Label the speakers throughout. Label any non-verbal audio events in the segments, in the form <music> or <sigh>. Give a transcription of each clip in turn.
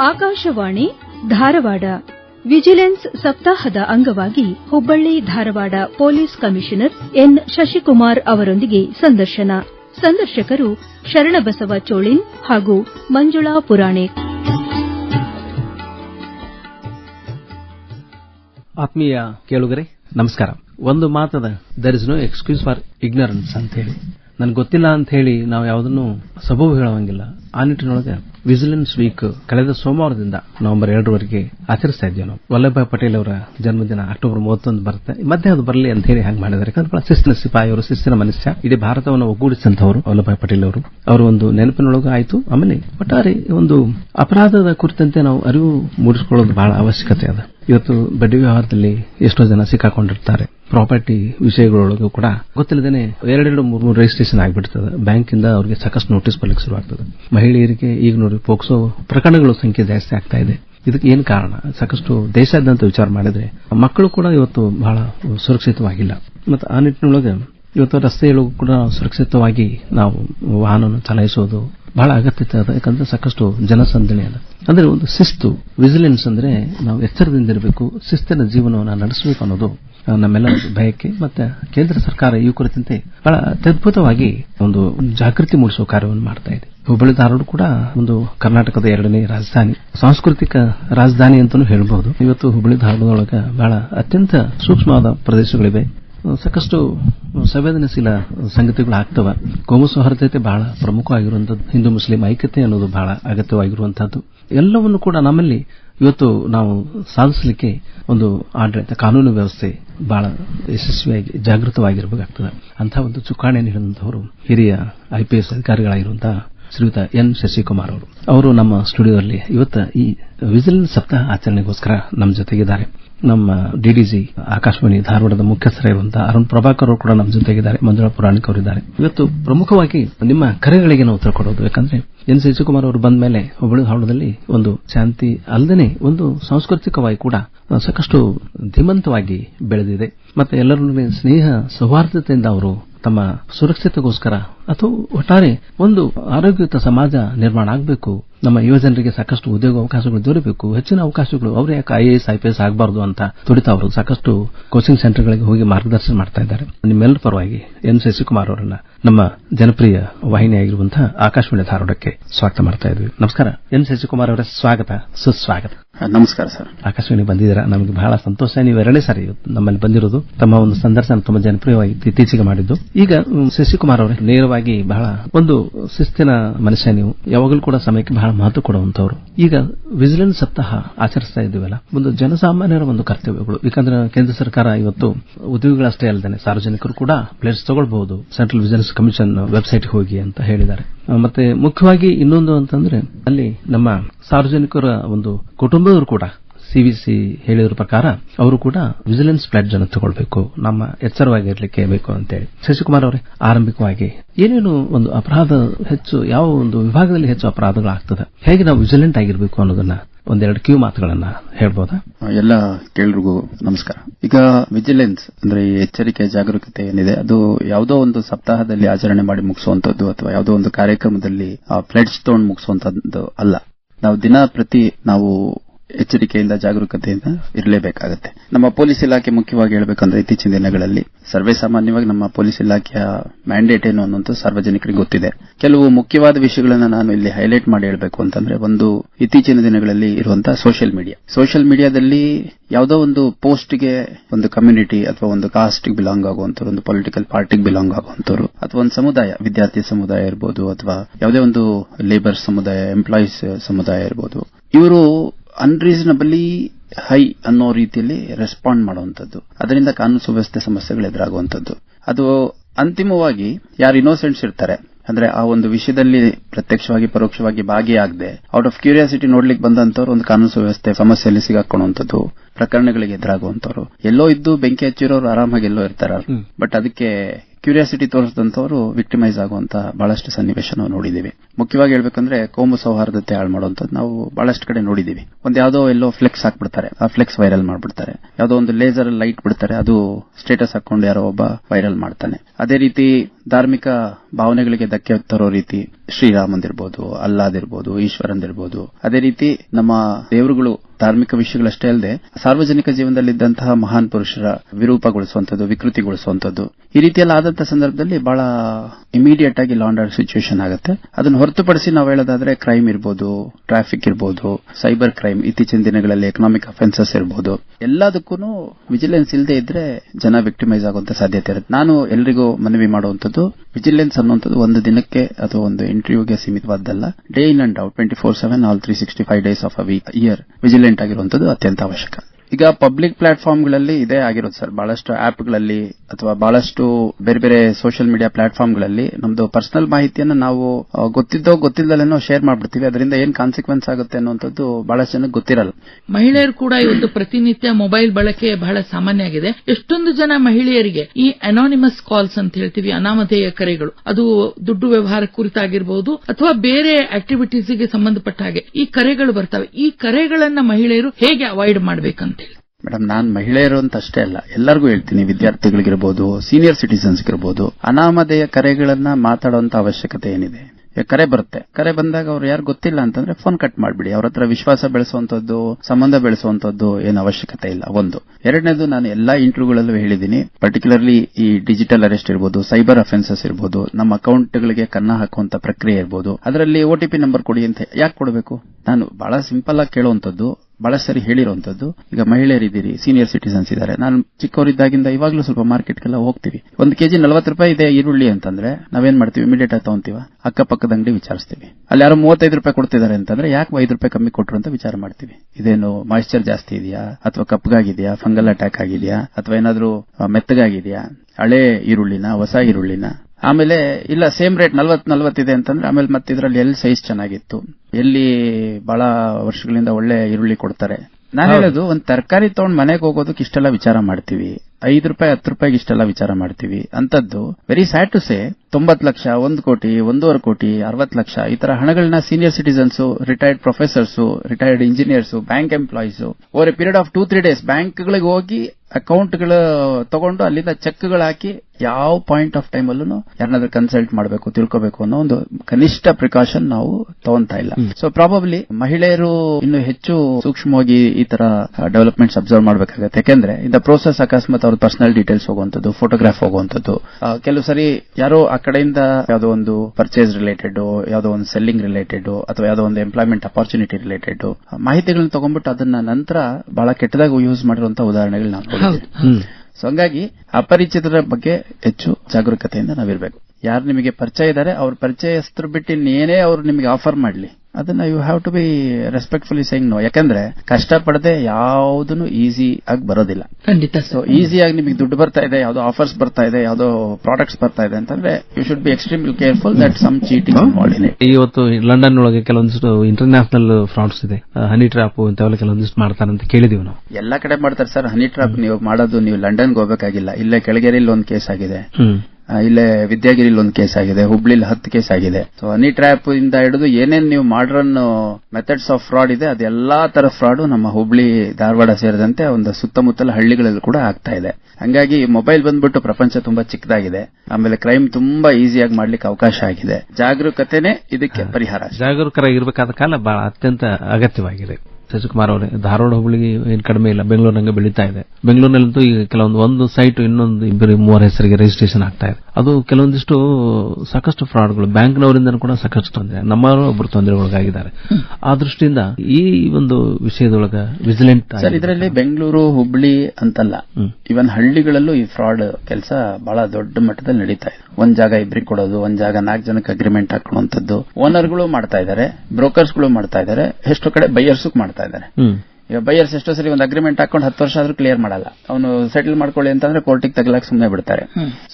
Speaker 1: Akashvani Dharwad. Vigilance ಸಪ್ತಾಹದ ಅಂಗವಾಗಿ Hubballi Dharwad police commissioner N. Shashikumar ಅವರೊಂದಿಗೆ ಸಂದರ್ಶನ. ಸಂದರ್ಶಕರು ಶರಣಬಸವ ಚೋಳಿನ್ ಹಾಗೂ ಮಂಜುಳಾ ಪುರಾಣಿಕ್
Speaker 2: ಆತ್ಮೀಯ ಕೇಳುಗರೆ ನಮಸ್ಕಾರ. ಒಂದು ಮಾತದ there is no excuse for ignorance ಅಂತ ಹೇಳಿ ನನ್ಗೆ ಗೊತ್ತಿಲ್ಲ ಅಂತ ಹೇಳಿ ನಾವು ಯಾವುದನ್ನು ಸಬೂಬು ಹೇಳುವಂಗಿಲ್ಲ. ಆ ನಿಟ್ಟಿನೊಳಗೆ ವಿಜಿಲೆನ್ಸ್ ವೀಕ್ ಕಳೆದ ಸೋಮವಾರದಿಂದ ನವೆಂಬರ್ ಎರಡರವರೆಗೆ ಆಚರಿಸ್ತಾ ಇದ್ದೇವೆ ನಾವು. ವಲ್ಲಭಭಾಯ್ ಪಟೇಲ್ ಅವರ ಜನ್ಮದಿನ ಅಕ್ಟೋಬರ್ ಮೂವತ್ತೊಂದು ಬರುತ್ತೆ. ಮತ್ತೆ ಅದು ಬರಲಿ ಅಂತ ಹೇಳಿ ಹ್ಯಾಂಗ್ ಮಾಡಿದ್ದಾರೆ. ಯಾಕಂದ್ರೆ ಶಿಸ್ತಿನ ಸಿಪಾಯಿ ಅವರು, ಶಿಸ್ತಿನ ಮನುಷ್ಯ. ಇಡೀ ಭಾರತವನ್ನು ಒಗ್ಗೂಡಿಸಿದಂತವರು ವಲ್ಲಭಭಾಯ್ ಪಟೇಲ್ ಅವರು. ಅವರ ಒಂದು ನೆನಪಿನೊಳಗೆ ಆಯಿತು. ಆಮೇಲೆ ಒಟ್ಟಾರೆ ಒಂದು ಅಪರಾಧದ ಕುರಿತಂತೆ ನಾವು ಅರಿವು ಮೂಡಿಸಿಕೊಳ್ಳೋದು ಬಹಳ ಅವಶ್ಯಕತೆ ಅದ. ಇವತ್ತು ಬಡ್ಡಿ ವ್ಯವಹಾರದಲ್ಲಿ ಎಷ್ಟೋ ಜನ ಸಿಕ್ಕಾಕೊಂಡಿರ್ತಾರೆ. ಪ್ರಾಪರ್ಟಿ ವಿಷಯಗಳೊಳಗೂ ಕೂಡ ಗೊತ್ತಿಲ್ಲದೇನೆ ಎರಡೆರಡು ಮೂರು ಮೂರು ರಿಜಿಸ್ಟ್ರೇಷನ್ ಆಗಿಬಿಡ್ತದೆ. ಬ್ಯಾಂಕಿಂದ ಅವರಿಗೆ ಸಾಕಷ್ಟು ನೋಟಿಸ್ ಬರ್ಲಿಕ್ಕೆ ಶುರುವಾಗ್ತದೆ. ಮಹಿಳೆಯರಿಗೆ ಈಗ ನೋಡಿ, ಪೋಕ್ಸೋ ಪ್ರಕರಣಗಳ ಸಂಖ್ಯೆ ಜಾಸ್ತಿ ಆಗ್ತಾ ಇದೆ. ಇದಕ್ಕೆ ಏನು ಕಾರಣ? ಸಾಕಷ್ಟು ದೇಶಾದ್ಯಂತ ವಿಚಾರ ಮಾಡಿದ್ರೆ ಮಕ್ಕಳು ಕೂಡ ಇವತ್ತು ಬಹಳ ಸುರಕ್ಷಿತವಾಗಿಲ್ಲ. ಮತ್ತು ಆ ನಿಟ್ಟಿನೊಳಗೆ ಇವತ್ತು ರಸ್ತೆಯಲ್ಲೂ ಕೂಡ ಸುರಕ್ಷಿತವಾಗಿ ನಾವು ವಾಹನವನ್ನು ಚಲಾಯಿಸೋದು ಬಹಳ ಅಗತ್ಯತೆ ಅದ. ಯಾಕಂದ್ರೆ ಸಾಕಷ್ಟು ಜನಸಂದಣಿ ಅದ. ಅಂದ್ರೆ ಒಂದು ಶಿಸ್ತು ವಿಜಿಲೆನ್ಸ್ ಅಂದ್ರೆ ನಾವು ಎಚ್ಚರದಿಂದ ಇರಬೇಕು, ಶಿಸ್ತಿನ ಜೀವನವನ್ನು ನಡೆಸಬೇಕು ಅನ್ನೋದು ನಮ್ಮೆಲ್ಲ ಭಯಕ್ಕೆ ಮತ್ತೆ ಕೇಂದ್ರ ಸರ್ಕಾರ ಈ ಕುರಿತಂತೆ ಬಹಳ ಅತ್ಯದ್ಭುತವಾಗಿ ಒಂದು ಜಾಗೃತಿ ಮೂಡಿಸುವ ಕಾರ್ಯವನ್ನು ಮಾಡ್ತಾ ಇದೆ. ಹುಬ್ಬಳ್ಳಿ ಧಾರವಾಡ ಕೂಡ ಒಂದು ಕರ್ನಾಟಕದ ಎರಡನೇ ರಾಜಧಾನಿ, ಸಾಂಸ್ಕೃತಿಕ ರಾಜಧಾನಿ ಅಂತಲೂ ಹೇಳಬಹುದು. ಇವತ್ತು ಹುಬ್ಬಳ್ಳಿ ಧಾರವಾಡದೊಳಗೆ ಬಹಳ ಅತ್ಯಂತ ಸೂಕ್ಷ್ಮವಾದ ಪ್ರದೇಶಗಳಿವೆ. ಸಾಕಷ್ಟು ಸಂವೇದನಶೀಲ ಸಂಗತಿಗಳು ಆಗ್ತವೆ. ಕೋಮು ಸೌಹಾರ್ದತೆ ಬಹಳ ಪ್ರಮುಖವಾಗಿರುವಂತದ್ದು ಹಿಂದೂ, ಮುಸ್ಲಿಂ ಐಕ್ಯತೆ ಅನ್ನೋದು ಬಹಳ ಅಗತ್ಯವಾಗಿರುವಂತಹದ್ದು ಎಲ್ಲವನ್ನು ಕೂಡ ನಮ್ಮಲ್ಲಿ ಇವತ್ತು ನಾವು ಸಾಧಿಸಲಿಕ್ಕೆ ಒಂದು ಆಡಳಿತ, ಕಾನೂನು ವ್ಯವಸ್ಥೆ ಬಹಳ ಯಶಸ್ವಿಯಾಗಿ, ಜಾಗೃತವಾಗಿರಬೇಕಾಗ್ತದೆ. ಅಂತಹ ಒಂದು ಚುಕ್ಕಾಣಿ ನೀಡಿದಂತವರು ಹಿರಿಯ ಐಪಿಎಸ್ ಅಧಿಕಾರಿಗಳಾಗಿರುವಂತಹ ಶ್ರೀಯುತ ಎನ್ ಶಶಿಕುಮಾರ್ ಅವರು. ಅವರು ನಮ್ಮ ಸ್ಟುಡಿಯೋದಲ್ಲಿ ಇವತ್ತು ಈ ವಿಜಿಲೆನ್ಸ್ ಸಪ್ತಾಹ ಆಚರಣೆಗೋಸ್ಕರ ನಮ್ಮ ಜೊತೆಗಿದ್ದಾರೆ. ನಮ್ಮ ಡಿಡಿಜಿ ಆಕಾಶವಾಣಿ ಧಾರವಾಡದ ಮುಖ್ಯಸ್ಥರಾಗಿರುವಂತಹ ಅರುಣ್ ಪ್ರಭಾಕರ್ ಅವರು ಕೂಡ ನಮ್ಮ ಜೊತೆಗಿದ್ದಾರೆ, ಮಂಜುಳಾ ಪುರಾಣಿಕ್ ಅವರಿದ್ದಾರೆ ಇವತ್ತು ಪ್ರಮುಖವಾಗಿ ನಿಮ್ಮ ಕರೆಗಳಿಗೆ ನಾವು ಉತ್ತರ ಕೊಡೋದು. ಯಾಕಂದ್ರೆ ಎನ್ ಶಿವಕುಮಾರ್ ಅವರು ಬಂದ ಮೇಲೆ ಹುಬ್ಬಳ್ಳಿ ಧಾರವಾಡದಲ್ಲಿ ಒಂದು ಶಾಂತಿ ಅಲ್ಲದೆ ಒಂದು ಸಾಂಸ್ಕೃತಿಕವಾಗಿ ಕೂಡ ಸಾಕಷ್ಟು ಧೀಮಂತವಾಗಿ ಬೆಳೆದಿದೆ. ಮತ್ತೆ ಎಲ್ಲರೊಂದಿಗೆ ಸ್ನೇಹ ಸೌಹಾರ್ದತೆಯಿಂದ ಅವರು ತಮ್ಮ ಸುರಕ್ಷತೆಗೋಸ್ಕರ ಅಥವಾ ಒಟ್ಟಾರೆ ಒಂದು ಆರೋಗ್ಯಯುತ ಸಮಾಜ ನಿರ್ಮಾಣ ಆಗಬೇಕು. ನಮ್ಮ ಯುವಜನರಿಗೆ ಸಾಕಷ್ಟು ಉದ್ಯೋಗ ಅವಕಾಶಗಳು ದೊರೆಯಬೇಕು ಹೆಚ್ಚಿನ ಅವಕಾಶಗಳು ಅವರೇ ಯಾಕೆ ಐಎಎಸ್ ಐಪಿಎಸ್ ಆಗಬಾರದು ಅಂತ ತುಡಿತ ಅವರು ಸಾಕಷ್ಟು ಕೋಚಿಂಗ್ ಸೆಂಟರ್ಗಳಿಗೆ ಹೋಗಿ ಮಾರ್ಗದರ್ಶನ ಮಾಡ್ತಾ ಇದ್ದಾರೆ. ನಿಮ್ಮೆಲ್ಲರ ಪರವಾಗಿ ಎನ್ ಶಶಿಕುಮಾರ್ ಅವರನ್ನ ನಮ್ಮ ಜನಪ್ರಿಯ ವಾಹಿನಿಯಾಗಿರುವಂತಹ ಆಕಾಶವಾಣಿ ಧಾರವಾಡಕ್ಕೆ ಸ್ವಾಗತ ಮಾಡ್ತಾ ಇದ್ವಿ. ನಮಸ್ಕಾರ. ಎನ್ ಶಶಿಕುಮಾರ್ ಅವರ ಸ್ವಾಗತ. ಸುಸ್ವಾಗತ.
Speaker 3: ನಮಸ್ಕಾರ ಸರ್.
Speaker 2: ಆಕಾಶವಾಣಿ ಬಂದಿದ್ದೀರಾ? ನಮಗೆ ಬಹಳ ಸಂತೋಷ. ನೀವು ಎರಡನೇ ಸಾರಿ ನಮ್ಮಲ್ಲಿ ಬಂದಿರೋದು. ತಮ್ಮ ಒಂದು ಸಂದರ್ಶನ ತುಂಬಾ ಜನಪ್ರಿಯವಾಗಿ ಇತ್ತೀಚೆಗೆ ಮಾಡಿದ್ದು. ಈಗ ಶಶಿಕುಮಾರ್ ಅವರ ನೇರವಾಗಿ ಬಹಳ ಒಂದು ಶಿಸ್ತಿನ ಮನುಷ್ಯ ನೀವು. ಯಾವಾಗಲೂ ಕೂಡ ಸಮಯಕ್ಕೆ ಬಹಳ ಮಹತ್ವ ಕೊಡುವಂತವರು ಈಗ ವಿಜಿಲೆನ್ಸ್ ಸಪ್ತಾಹ ಆಚರಿಸ್ತಾ ಇದ್ದೀವಲ್ಲ, ಒಂದು ಜನಸಾಮಾನ್ಯರ ಒಂದು ಕರ್ತವ್ಯಗಳು. ಯಾಕಂದ್ರೆ ಕೇಂದ್ರ ಸರ್ಕಾರ ಇವತ್ತು ಉದ್ಯೋಗಿಗಳಷ್ಟೇ ಅಲ್ಲದೆ ಸಾರ್ವಜನಿಕರು ಕೂಡ ಪ್ಲೇಸ್ ತಗೊಳ್ಬಹುದು ಸೆಂಟ್ರಲ್ ವಿಜಿಲೆನ್ಸ್ ಕಮಿಷನ್ ವೆಬ್ಸೈಟ್ ಹೋಗಿ ಅಂತ ಹೇಳಿದ್ದಾರೆ. ಮತ್ತೆ ಮುಖ್ಯವಾಗಿ ಇನ್ನೊಂದು ಅಂತಂದ್ರೆ, ಅಲ್ಲಿ ನಮ್ಮ ಸಾರ್ವಜನಿಕರ ಒಂದು ಕುಟುಂಬದವರು ಕೂಡ ಸಿವಿಸಿ ಹೇಳಿದ್ರ ಪ್ರಕಾರ ಅವರು ಕೂಡ ವಿಜಿಲೆನ್ಸ್ ಪ್ಲಾಡ್ಜ್ ಅನ್ನು ತಗೊಳ್ಬೇಕು, ನಮ್ಮ ಎಚ್ಚರವಾಗಿರಲಿಕ್ಕೆ ಬೇಕು ಅಂತೇಳಿ. ಶಶಿಕುಮಾರ್ ಅವರೇ, ಆರಂಭಿಕವಾಗಿ ಏನೇನು ಒಂದು ಅಪರಾಧ, ಹೆಚ್ಚು ಯಾವ ಒಂದು ವಿಭಾಗದಲ್ಲಿ ಹೆಚ್ಚು ಅಪರಾಧಗಳಾಗ್ತದೆ, ಹೇಗೆ ನಾವು ವಿಜಿಲೆಂಟ್ ಆಗಿರಬೇಕು ಅನ್ನೋದನ್ನ ಒಂದೆರಡು ಕ್ಯೂ ಮಾತುಗಳನ್ನ ಹೇಳ್ಬೋದಾ?
Speaker 3: ಎಲ್ಲ ಕೇಳರಿಗೂ ನಮಸ್ಕಾರ. ಈಗ ವಿಜಿಲೆನ್ಸ್ ಅಂದ್ರೆ ಎಚ್ಚರಿಕೆ, ಜಾಗರೂಕತೆ ಏನಿದೆ, ಅದು ಯಾವುದೋ ಒಂದು ಸಪ್ತಾಹದಲ್ಲಿ ಆಚರಣೆ ಮಾಡಿ ಮುಗಿಸುವಂತದ್ದು ಅಥವಾ ಯಾವುದೋ ಒಂದು ಕಾರ್ಯಕ್ರಮದಲ್ಲಿ ಪ್ಲೇಟ್ಸ್ ತಗೊಂಡು ಮುಗಿಸುವಂತದ್ದು ಅಲ್ಲ. ನಾವು ದಿನ ಪ್ರತಿ ನಾವು ಎಚ್ಚರಿಕೆಯಿಂದ ಜಾಗರೂಕತೆಯಿಂದ ಇರಲೇಬೇಕಾಗುತ್ತೆ. ನಮ್ಮ ಪೊಲೀಸ್ ಇಲಾಖೆ ಮುಖ್ಯವಾಗಿ ಹೇಳಬೇಕಂದ್ರೆ ಇತ್ತೀಚಿನ ದಿನಗಳಲ್ಲಿ ಸರ್ವೇ ಸಾಮಾನ್ಯವಾಗಿ ನಮ್ಮ ಪೊಲೀಸ್ ಇಲಾಖೆಯ ಮ್ಯಾಂಡೇಟ್ ಏನು ಅನ್ನೋದು ಸಾರ್ವಜನಿಕರಿಗೆ ಗೊತ್ತಿದೆ. ಕೆಲವು ಮುಖ್ಯವಾದ ವಿಷಯಗಳನ್ನು ನಾನು ಇಲ್ಲಿ ಹೈಲೈಟ್ ಮಾಡಿ ಹೇಳಬೇಕು ಅಂತಂದ್ರೆ ಒಂದು ಇತ್ತೀಚಿನ ದಿನಗಳಲ್ಲಿ ಇರುವಂತಹ ಸೋಷಿಯಲ್ ಮೀಡಿಯಾ ಸೋಷಿಯಲ್ ಮೀಡಿಯಾದಲ್ಲಿ ಯಾವುದೋ ಒಂದು ಪೋಸ್ಟ್ಗೆ ಒಂದು ಕಮ್ಯುನಿಟಿ ಅಥವಾ ಒಂದು ಕಾಸ್ಟ್ಗೆ ಬಿಲಾಂಗ್ ಆಗುವಂತವ್ರು ಒಂದು ಪೊಲಿಟಿಕಲ್ ಪಾರ್ಟಿಗೆ ಬಿಲಾಂಗ್ ಆಗುವಂತವ್ರು ಅಥವಾ ಒಂದು ಸಮುದಾಯ, ವಿದ್ಯಾರ್ಥಿ ಸಮುದಾಯ ಇರಬಹುದು ಅಥವಾ ಯಾವುದೇ ಒಂದು ಲೇಬರ್ ಸಮುದಾಯ ಎಂಪ್ಲಾಯೀಸ್ ಸಮುದಾಯ ಇರಬಹುದು ಇವರು ಅನ್ರೀಸನಬಲಿ ಹೈ ಅನ್ನೋ ರೀತಿಯಲ್ಲಿ ರೆಸ್ಪಾಂಡ್ ಮಾಡುವಂಥದ್ದು. ಅದರಿಂದ ಕಾನೂನು ಸುವ್ಯವಸ್ಥೆ ಸಮಸ್ಯೆಗಳು ಎದುರಾಗುವಂಥದ್ದು. ಅದು ಅಂತಿಮವಾಗಿ ಯಾರು ಇನ್ನೋಸೆಂಟ್ಸ್ ಇರ್ತಾರೆ ಅಂದ್ರೆ ಆ ಒಂದು ವಿಷಯದಲ್ಲಿ ಪ್ರತ್ಯಕ್ಷವಾಗಿ ಪರೋಕ್ಷವಾಗಿ ಭಾಗಿಯಾಗದೆ ಔಟ್ ಆಫ್ ಕ್ಯೂರಿಯಾಸಿಟಿ ನೋಡ್ಲಿಕ್ಕೆ ಬಂದಂತವ್ರು ಒಂದು ಕಾನೂನು ಸುವ್ಯವಸ್ಥೆ ಸಮಸ್ಯೆಯಲ್ಲಿ ಸಿಗಾಕೊಳ್ಳುವಂಥದ್ದು ಪ್ರಕರಣಗಳಿಗೆ ಎದುರಾಗುವಂತವ್ರು ಎಲ್ಲೋ ಇದ್ದು ಬೆಂಕಿ ಹಚ್ಚಿರೋರು ಆರಾಮಾಗಿ ಎಲ್ಲೋ ಇರ್ತಾರ. ಬಟ್ ಅದಕ್ಕೆ ಕ್ಯೂರಿಯಾಸಿಟಿ ತೋರಿಸಿದಂತವರು ವಿಕ್ಟಿಮೈಸ್ ಆಗುವಂತಹ ಬಹಳಷ್ಟು ಸನ್ನಿವೇಶ ನಾವು ನೋಡಿದ್ದೀವಿ. ಮುಖ್ಯವಾಗಿ ಹೇಳ್ಬೇಕಂದ್ರೆ ಕೋಮು ಸೌಹಾರ್ದತೆ ಹಾಳು ಮಾಡುವಂತದ್ದು ನಾವು ಬಹಳಷ್ಟು ಕಡೆ ನೋಡಿದೀವಿ ಒಂದ್ ಯಾವ್ದೋ ಎಲ್ಲೋ ಫ್ಲೆಕ್ಸ್ ಹಾಕ್ಬಿಡ್ತಾರೆ. ಆ ಫ್ಲೆಕ್ಸ್ ವೈರಲ್ ಮಾಡ್ಬಿಡ್ತಾರೆ. ಯಾವ್ದೋ ಒಂದು ಲೇಸರ್ ಲೈಟ್ ಬಿಡ್ತಾರೆ. ಅದು ಸ್ಟೇಟಸ್ ಹಾಕೊಂಡು ಯಾರೋ ಒಬ್ಬ ವೈರಲ್ ಮಾಡ್ತಾನೆ. ಅದೇ ರೀತಿ ಧಾರ್ಮಿಕ ಭಾವನೆಗಳಿಗೆ ಧಕ್ಕೆ ತರೋ ರೀತಿ ಶ್ರೀರಾಮಂದಿರ್ಬೋದು ಅಲ್ಲಾದಿರ್ಬೋದು ಈಶ್ವರಂದಿರ್ಬೋದು ಅದೇ ರೀತಿ ನಮ್ಮ ದೇವರುಗಳು ಧಾರ್ಮಿಕ ವಿಷಯಗಳಷ್ಟೇ ಅಲ್ಲದೆ ಸಾರ್ವಜನಿಕ ಜೀವನದಲ್ಲಿದ್ದಂತಹ ಮಹಾನ್ ಪುರುಷರ ವಿರೂಪಗೊಳಿಸುವಂತದ್ದು ವಿಕೃತಿಗೊಳಿಸುವಂತದ್ದು ಈ ರೀತಿಯಲ್ಲಿ ಆದಂತಹ ಸಂದರ್ಭದಲ್ಲಿ ಬಹಳ ಇಮಿಡಿಯೇಟ್ ಆಗಿ ಲಾಂಡರ್ ಸಿಚುವೇಶನ್ ಆಗುತ್ತೆ. ಅದನ್ನು ಹೊರತುಪಡಿಸಿ ನಾವು ಹೇಳೋದಾದ್ರೆ ಕ್ರೈಮ್ ಇರ್ಬೋದು ಟ್ರಾಫಿಕ್ ಇರ್ಬೋದು ಸೈಬರ್ ಕ್ರೈಮ್ ಇತ್ತೀಚಿನ ದಿನಗಳಲ್ಲಿ ಎಕನಾಮಿಕ್ ಅಫೆನ್ಸಸ್ ಇರ್ಬೋದು. ಎಲ್ಲದಕ್ಕೂ ವಿಜಿಲೆನ್ಸ್ ಇಲ್ಲದೆ ಇದ್ರೆ ಜನ ವಿಕ್ಟಿಮೈಸ್ ಆಗುವಂತ ಸಾಧ್ಯತೆ ಇರುತ್ತೆ. ನಾನು ಎಲ್ರಿಗೂ ಮನವಿ ಮಾಡುವಂತದ್ದು ವಿಜಿಲೆನ್ಸ್ ಅನ್ನುವಂಥದ್ದು ಒಂದು ದಿನಕ್ಕೆ ಅಥವಾ ಒಂದು ಇಂಟರ್ವ್ಯೂಗೆ ಸೀಮಿತವಾದ್ದಲ್ಲ day in and out twenty four seven all three sixty five days of a week year vigilant ಆಗಿರುವಂತದ್ದು ಅತ್ಯಂತ ಅವಶ್ಯಕ. ಈಗ ಪಬ್ಲಿಕ್ ಪ್ಲಾಟ್ಫಾರ್ಮ್ಗಳಲ್ಲಿ ಇದೇ ಆಗಿರೋದು ಸರ್ ಬಹಳಷ್ಟು ಆಪ್ಗಳಲ್ಲಿ ಅಥವಾ ಬಹಳಷ್ಟು ಬೇರೆ ಬೇರೆ ಸೋಷಿಯಲ್ ಮೀಡಿಯಾ ಪ್ಲಾಟ್ಫಾರ್ಮ್ಗಳಲ್ಲಿ ನಮ್ದು ಪರ್ಸನಲ್ ಮಾಹಿತಿಯನ್ನು ನಾವು ಗೊತ್ತಿದ್ದೋ ಗೊತ್ತಿಲ್ಲದಲ್ಲೇನೋ ಶೇರ್ ಮಾಡ್ಬಿಡ್ತೀವಿ. ಅದರಿಂದ ಏನ್ ಕಾನ್ಸಿಕ್ವೆನ್ಸ್ ಆಗುತ್ತೆ ಅನ್ನುವಂಥದ್ದು ಬಹಳಷ್ಟು ಜನಕ್ಕೆ ಗೊತ್ತಿರಲ್ಲ.
Speaker 4: ಮಹಿಳೆಯರು ಕೂಡ ಇವತ್ತು ಪ್ರತಿನಿತ್ಯ ಮೊಬೈಲ್ ಬಳಕೆ ಬಹಳ ಸಾಮಾನ್ಯ ಆಗಿದೆ ಎಷ್ಟೊಂದು ಜನ ಮಹಿಳೆಯರಿಗೆ ಈ ಅನಾನಿಮಸ್ ಕಾಲ್ಸ್ ಅಂತ ಹೇಳ್ತೀವಿ, ಅನಾಮಧೇಯ ಕರೆಗಳು. ಅದು ದುಡ್ಡು ವ್ಯವಹಾರ ಕುರಿತಾಗಿರಬಹುದು ಅಥವಾ ಬೇರೆ ಆಕ್ಟಿವಿಟೀಸ್ಗೆ ಸಂಬಂಧಪಟ್ಟ ಹಾಗೆ ಈ ಕರೆಗಳು ಬರ್ತವೆ. ಈ ಕರೆಗಳನ್ನ ಮಹಿಳೆಯರು ಹೇಗೆ ಅವಾಯ್ಡ್ ಮಾಡ್ಬೇಕಂತ
Speaker 3: ಮೇಡಮ್, ನಾನು ಮಹಿಳೆಯರು ಅಂತ ಅಷ್ಟೇ ಅಲ್ಲ, ಎಲ್ಲರಿಗೂ ಹೇಳ್ತೀನಿ, ವಿದ್ಯಾರ್ಥಿಗಳಿಗಿರ್ಬೋದು ಸೀನಿಯರ್ ಸಿಟಿಸನ್ಸ್ ಇರ್ಬೋದು ಅನಾಮಧೇಯ ಕರೆಗಳನ್ನ ಮಾತಾಡುವಂತ ಅವಶ್ಯಕತೆ ಏನಿದೆ? ಕರೆ ಬರುತ್ತೆ. ಕರೆ ಬಂದಾಗ ಅವ್ರು ಯಾರು ಗೊತ್ತಿಲ್ಲ ಅಂತಂದ್ರೆ ಫೋನ್ ಕಟ್ ಮಾಡ್ಬಿಡಿ. ಅವ್ರ ಹತ್ರ ವಿಶ್ವಾಸ ಬೆಳೆಸುವಂತದ್ದು ಸಂಬಂಧ ಬೆಳೆಸುವಂತದ್ದು ಏನು ಅವಶ್ಯಕತೆ ಇಲ್ಲ, ಒಂದು. ಎರಡನೇದು ನಾನು ಎಲ್ಲಾ ಇಂಟರ್ವ್ಯೂಗಳಲ್ಲೂ ಹೇಳಿದ್ದೀನಿ. ಪರ್ಟಿಕ್ಯುಲರ್ಲಿ ಈ ಡಿಜಿಟಲ್ ಅರೆಸ್ಟ್ ಇರ್ಬೋದು ಸೈಬರ್ ಅಫೆನ್ಸಸ್ ಇರ್ಬೋದು, ನಮ್ಮ ಅಕೌಂಟ್ಗಳಿಗೆ ಕನ್ನ ಹಾಕುವಂತ ಪ್ರಕ್ರಿಯೆ ಇರ್ಬೋದು. ಅದರಲ್ಲಿ ಒಟಿಪಿ ನಂಬರ್ ಕೊಡಿ ಅಂತ ಯಾಕೆ ಕೊಡಬೇಕು? ನಾನು ಬಹಳ ಸಿಂಪಲ್ ಆಗಿ ಕೇಳುವಂತದ್ದು ಬಹಳ ಸರಿ ಹೇಳಿರುವಂತದ್ದು. ಈಗ ಮಹಿಳೆಯರಿದ್ದೀರಿ ಸೀನಿಯರ್ ಸಿಟಿಸನ್ಸ್ ಇದ್ದಾರೆ. ನಾನು ಚಿಕ್ಕವರಿದ್ದಾಗಿಂದ ಇವಾಗಲೂ ಸ್ವಲ್ಪ ಮಾರ್ಕೆಟ್ಗೆಲ್ಲ ಹೋಗ್ತೀವಿ. ಒಂದು ಕೆಜಿ ನಲವತ್ತು ರೂಪಾಯಿ ಇದೆ ಈರುಳ್ಳಿ ಅಂತಂದ್ರೆ ನಾವೇನ್ ಮಾಡ್ತೀವಿ? ಇಮಿಡಿಯೇಟ್ ಆಗಿ ತಗೊಂತೀವ? ಅಕ್ಕಪಕ್ಕದ ಅಂಗಡಿ ವಿಚಾರಿಸ್ತೀವಿ. ಅಲ್ಲಿ ಯಾರು ಮೂವತ್ತೈದು ರೂಪಾಯಿ ಕೊಡ್ತಿದ್ದಾರೆ ಅಂತಂದ್ರೆ ಯಾಕೆ ಐದು ರೂಪಾಯಿ ಕಮ್ಮಿ ಕೊಟ್ಟರು ಅಂತ ವಿಚಾರ ಮಾಡ್ತೀವಿ. ಇದೇನು ಮಾಯಿಶ್ಚರ್ ಜಾಸ್ತಿ ಇದೆಯಾ? ಅಥವಾ ಕಪ್ಪಗಾಗಿದೆಯಾ ಫಂಗಲ್ ಅಟ್ಯಾಕ್ ಆಗಿದೆಯಾ? ಅಥವಾ ಏನಾದ್ರೂ ಮೆತ್ತಗಾಗಿದೆಯಾ? ಹಳೆ ಈರುಳ್ಳಿನ, ಹೊಸ ಈರುಳ್ಳಿನ ಆಮೇಲೆ ಇಲ್ಲ ಸೇಮ್ ರೇಟ್ ನಲ್ವತ್ ನಲ್ವತ್ತಿದೆ ಅಂತಂದ್ರೆ ಆಮೇಲೆ ಮತ್ತೆ ಇದರಲ್ಲಿ ಎಲ್ಲಿ ಸೈಜ್ ಚೆನ್ನಾಗಿತ್ತು. ಎಲ್ಲಿ ಬಹಳ ವರ್ಷಗಳಿಂದ ಒಳ್ಳೆ ಈರುಳ್ಳಿ ಕೊಡ್ತಾರೆ. ನಾನು ಹೇಳೋದು ಒಂದ್ ತರಕಾರಿ ತಗೊಂಡ್ ಮನೆಗೆ ಹೋಗೋದಕ್ಕೆ ಇಷ್ಟೆಲ್ಲ ವಿಚಾರ ಮಾಡ್ತೀವಿ. ಐದು ರೂಪಾಯಿ ಹತ್ತು ರೂಪಾಯಿಗೆ ಇಷ್ಟೆಲ್ಲ ವಿಚಾರ ಮಾಡ್ತೀವಿ. ಅಂತದ್ದು ವೆರಿ ಸ್ಯಾಡ್ ಟು ಸೇ ತೊಂಬತ್ತು ಲಕ್ಷ ಒಂದು ಕೋಟಿ ಒಂದೂವರೆ ಕೋಟಿ ಅರವತ್ತು ಲಕ್ಷ ಈ ತರ ಹಣಗಳನ್ನ senior citizens retired professors retired engineers bank employees over a period of two three days ಬ್ಯಾಂಕ್ಗಳಿಗೆ ಹೋಗಿ ಅಕೌಂಟ್ಗಳು ತಗೊಂಡು ಅಲ್ಲಿಂದ ಚೆಕ್ಗಳು ಹಾಕಿ ಯಾವ ಪಾಯಿಂಟ್ ಆಫ್ ಟೈಮ್ ಅಲ್ಲೂ ಯಾರನ್ನಾದ್ರೂ ಕನ್ಸಲ್ಟ್ ಮಾಡಬೇಕು ತಿಳ್ಕೋಬೇಕು ಅನ್ನೋ ಒಂದು ಕನಿಷ್ಠ ಪ್ರಿಕಾಷನ್ ನಾವು ತಗೊಂತಾ ಇಲ್ಲ. ಸೊ ಪ್ರಾಬಬ್ಲಿ ಮಹಿಳೆಯರು ಇನ್ನು ಹೆಚ್ಚು ಸೂಕ್ಷ್ಮವಾಗಿ ಈ ತರ ಡೆವಲಪ್ಮೆಂಟ್ಸ್ ಅಬ್ಸರ್ವ್ ಮಾಡಬೇಕಾಗತ್ತೆ. ಯಾಕೆಂದ್ರೆ ಇಂದ ಪ್ರೋಸೆಸ್ ಅಕಸ್ಮಾತ್ ಅವ್ರ ಪರ್ಸನಲ್ ಡೀಟೇಲ್ಸ್ ಹೋಗುವಂಥದ್ದು ಫೋಟೋಗ್ರಾಫ್ ಹೋಗುವಂಥದ್ದು. ಕೆಲವು ಸರಿ ಯಾರೋ ಆ ಕಡೆಯಿಂದ ಯಾವುದೋ ಒಂದು ಪರ್ಚೇಸ್ ರಿಲೇಟೆಡ್ ಯಾವುದೋ ಒಂದು ಸೆಲ್ಲಿಂಗ್ ರಿಲೇಟೆಡ್ ಅಥವಾ ಯಾವುದೋ ಒಂದು ಎಂಪ್ಲಾಯ್ಮೆಂಟ್ ಅಪಾರ್ಚುನಿಟಿ ರಿಲೇಟೆಡ್ ಮಾಹಿತಿಗಳನ್ನ ತಗೊಂಡ್ಬಿಟ್ಟು ಅದನ್ನ ನಂತರ ಬಹಳ ಕೆಟ್ಟದಾಗಿ ಯೂಸ್ ಮಾಡಿರುವಂತಹ ಉದಾಹರಣೆಗಳು ನಾವು ಸೊ ಹಂಗಾಗಿ ಅಪರಿಚಿತರ ಬಗ್ಗೆ ಹೆಚ್ಚು ಜಾಗರೂಕತೆಯಿಂದ ನಾವಿರ್ಬೇಕು. ಯಾರು ನಿಮಗೆ ಪರಿಚಯ ಇದ್ದಾರೆ ಅವ್ರ ಪರಿಚಯಸ್ಥರು ಬಿಟ್ಟು ಇನ್ನೇನೇ ಅವ್ರು ನಿಮಗೆ ಆಫರ್ ಮಾಡ್ಲಿ. ಅದನ್ನ you have to be respectfully saying no ಯಾಕಂದ್ರೆ ಕಷ್ಟಪಡದೆ ಯಾವುದನ್ನು ಈಸಿ ಆಗಿ ಬರೋದಿಲ್ಲ.
Speaker 4: ಖಂಡಿತ
Speaker 3: ಸೊ ಈಸಿಯಾಗಿ ನಿಮಗೆ ದುಡ್ಡು ಬರ್ತಾ ಇದೆ ಯಾವ್ದೋ ಆಫರ್ಸ್ ಬರ್ತಾ ಇದೆ ಯಾವ್ದೋ ಪ್ರಾಡಕ್ಟ್ಸ್ ಬರ್ತಾ ಇದೆ ಅಂತಂದ್ರೆ you should be extremely careful that some cheating
Speaker 2: ಇವತ್ತು ಲಂಡನ್ ಒಳಗೆ ಕೆಲವೊಂದಿಷ್ಟು ಇಂಟರ್ನ್ಯಾಷನಲ್ ಫ್ರಾಡ್ಸ್ ಇದೆ. ಹನಿ ಟ್ರಾಪ್ ಇಂಥವೆಲ್ಲ ಕೆಲವೊಂದಿಷ್ಟು ಮಾಡ್ತಾರೆ ಅಂತ ಕೇಳಿದೀವಿ ನಾವು.
Speaker 3: ಎಲ್ಲಾ ಕಡೆ ಮಾಡ್ತಾರೆ ಸರ್ ಹನಿ ಟ್ರಾಪ್ ನೀವು ಮಾಡೋದು ನೀವು ಲಂಡನ್ಗೆ ಹೋಗಬೇಕಾಗಿಲ್ಲ. ಇಲ್ಲೇ ಕೆಳಗೆರೆಯಲ್ಲಿ ಒಂದು ಕೇಸ್ ಆಗಿದೆ. ಇಲ್ಲೇ ವಿದ್ಯಾಗಿರಿಲಿ ಒಂದು ಕೇಸ್ ಆಗಿದೆ ಹುಬ್ಳಿಲಿ ಹತ್ತು ಕೇಸ್ ಆಗಿದೆ. ಸೊ ಹನಿ ಟ್ರ್ಯಾಪ್ ಇಂದ ಹಿಡಿದು ಏನೇನ್ ನೀವು ಮಾಡ್ರನ್ ಮೆಥಡ್ಸ್ ಆಫ್ ಫ್ರಾಡ್ ಇದೆ ಅದೆಲ್ಲಾ ತರ ಫ್ರಾಡ್ ನಮ್ಮ ಹುಬ್ಳಿ ಧಾರವಾಡ ಸೇರಿದಂತೆ ಒಂದು ಸುತ್ತಮುತ್ತಲ ಹಳ್ಳಿಗಳಲ್ಲಿ ಕೂಡ ಆಗ್ತಾ ಇದೆ. ಹಂಗಾಗಿ ಮೊಬೈಲ್ ಬಂದ್ಬಿಟ್ಟು ಪ್ರಪಂಚ ತುಂಬಾ ಚಿಕ್ಕದಾಗಿದೆ. ಆಮೇಲೆ ಕ್ರೈಮ್ ತುಂಬಾ ಈಸಿಯಾಗಿ ಮಾಡ್ಲಿಕ್ಕೆ ಅವಕಾಶ ಆಗಿದೆ. ಜಾಗರೂಕತೆನೇ ಇದಕ್ಕೆ ಪರಿಹಾರ.
Speaker 2: ಜಾಗರೂಕರಾಗಿರ್ಬೇಕಾದ ಕಾಲ ಬಹಳ ಅತ್ಯಂತ ಅಗತ್ಯವಾಗಿದೆ. ಶಶಿಕುಮಾರ್ ಅವರೇ ಧಾರವಾಡ ಹುಬ್ಬಳ್ಳಿ ಏನು ಕಡಿಮೆ ಇಲ್ಲ ಬೆಂಗಳೂರಿನಂಗೆ ಬೆಳೀತಾ ಇದೆ. ಬೆಂಗಳೂರಿನಲ್ಲಂತೂ ಈಗ ಕೆಲವೊಂದು ಒಂದು ಸೈಟ್ ಇನ್ನೊಂದು ಇಬ್ಬರು ಮೂವರ ಹೆಸರಿಗೆ ರಿಜಿಸ್ಟ್ರೇಷನ್ ಆಗ್ತಾ ಇದೆ. ಅದು ಕೆಲವೊಂದಿಷ್ಟು ಸಾಕಷ್ಟು ಫ್ರಾಡ್ಗಳು ಬ್ಯಾಂಕ್ನವರಿಂದ ಕೂಡ ಸಾಕಷ್ಟು ತೊಂದರೆ. ನಮ್ಮವರು ಒಬ್ಬರು ತೊಂದರೆಗೊಳಗಾಗಿದ್ದಾರೆ ಆ ದೃಷ್ಟಿಯಿಂದ ಈ ಒಂದು ವಿಷಯದೊಳಗ ವಿಜಿಲೆಂಟ್
Speaker 3: ಸರ್ ಇದರಲ್ಲಿ ಬೆಂಗಳೂರು ಹುಬ್ಬಳ್ಳಿ ಅಂತಲ್ಲ. ಇವನ್ ಹಳ್ಳಿಗಳಲ್ಲೂ ಈ ಫ್ರಾಡ್ ಕೆಲಸ ಬಹಳ ದೊಡ್ಡ ಮಟ್ಟದಲ್ಲಿ ನಡೀತಾ ಇದೆ. ಒಂದ್ ಜಾಗ ಇಬ್ರಿಗೆ ಕೊಡೋದು ಒಂದ್ ಜಾಗ ನಾಲ್ಕು ಜನಕ್ಕೆ ಅಗ್ರಿಮೆಂಟ್ ಹಾಕೊಳ್ಳುವಂತದ್ದು ಓನರ್ಗಳು ಮಾಡ್ತಾ ಇದ್ದಾರೆ ಬ್ರೋಕರ್ಸ್ಗಳು ಮಾಡ್ತಾ ಇದ್ದಾರೆ ಎಷ್ಟೋ ಕಡೆ ಬೈಯರ್ಸ್ ಮಾಡ್ತಾ
Speaker 2: ಇದ್ದಾನೆ.
Speaker 3: ಈಗ ಬೈಯರ್ಸ್ ಎಷ್ಟೋ ಸರಿ ಒಂದು ಅಗ್ರಿಮೆಂಟ್ ಹಾಕೊಂಡು ಹತ್ತು ವರ್ಷ ಆದ್ರೂ ಕ್ಲಿಯರ್ ಮಾಡಲ್ಲ. ಅವನು ಸೆಟಲ್ ಮಾಡ್ಕೊಳ್ಳಿ ಅಂತಂದ್ರೆ ಕೋರ್ಟಿಗೆ ತಗಲಾಕ್ ಸುಮ್ಮನೆ ಬಿಡ್ತಾರೆ.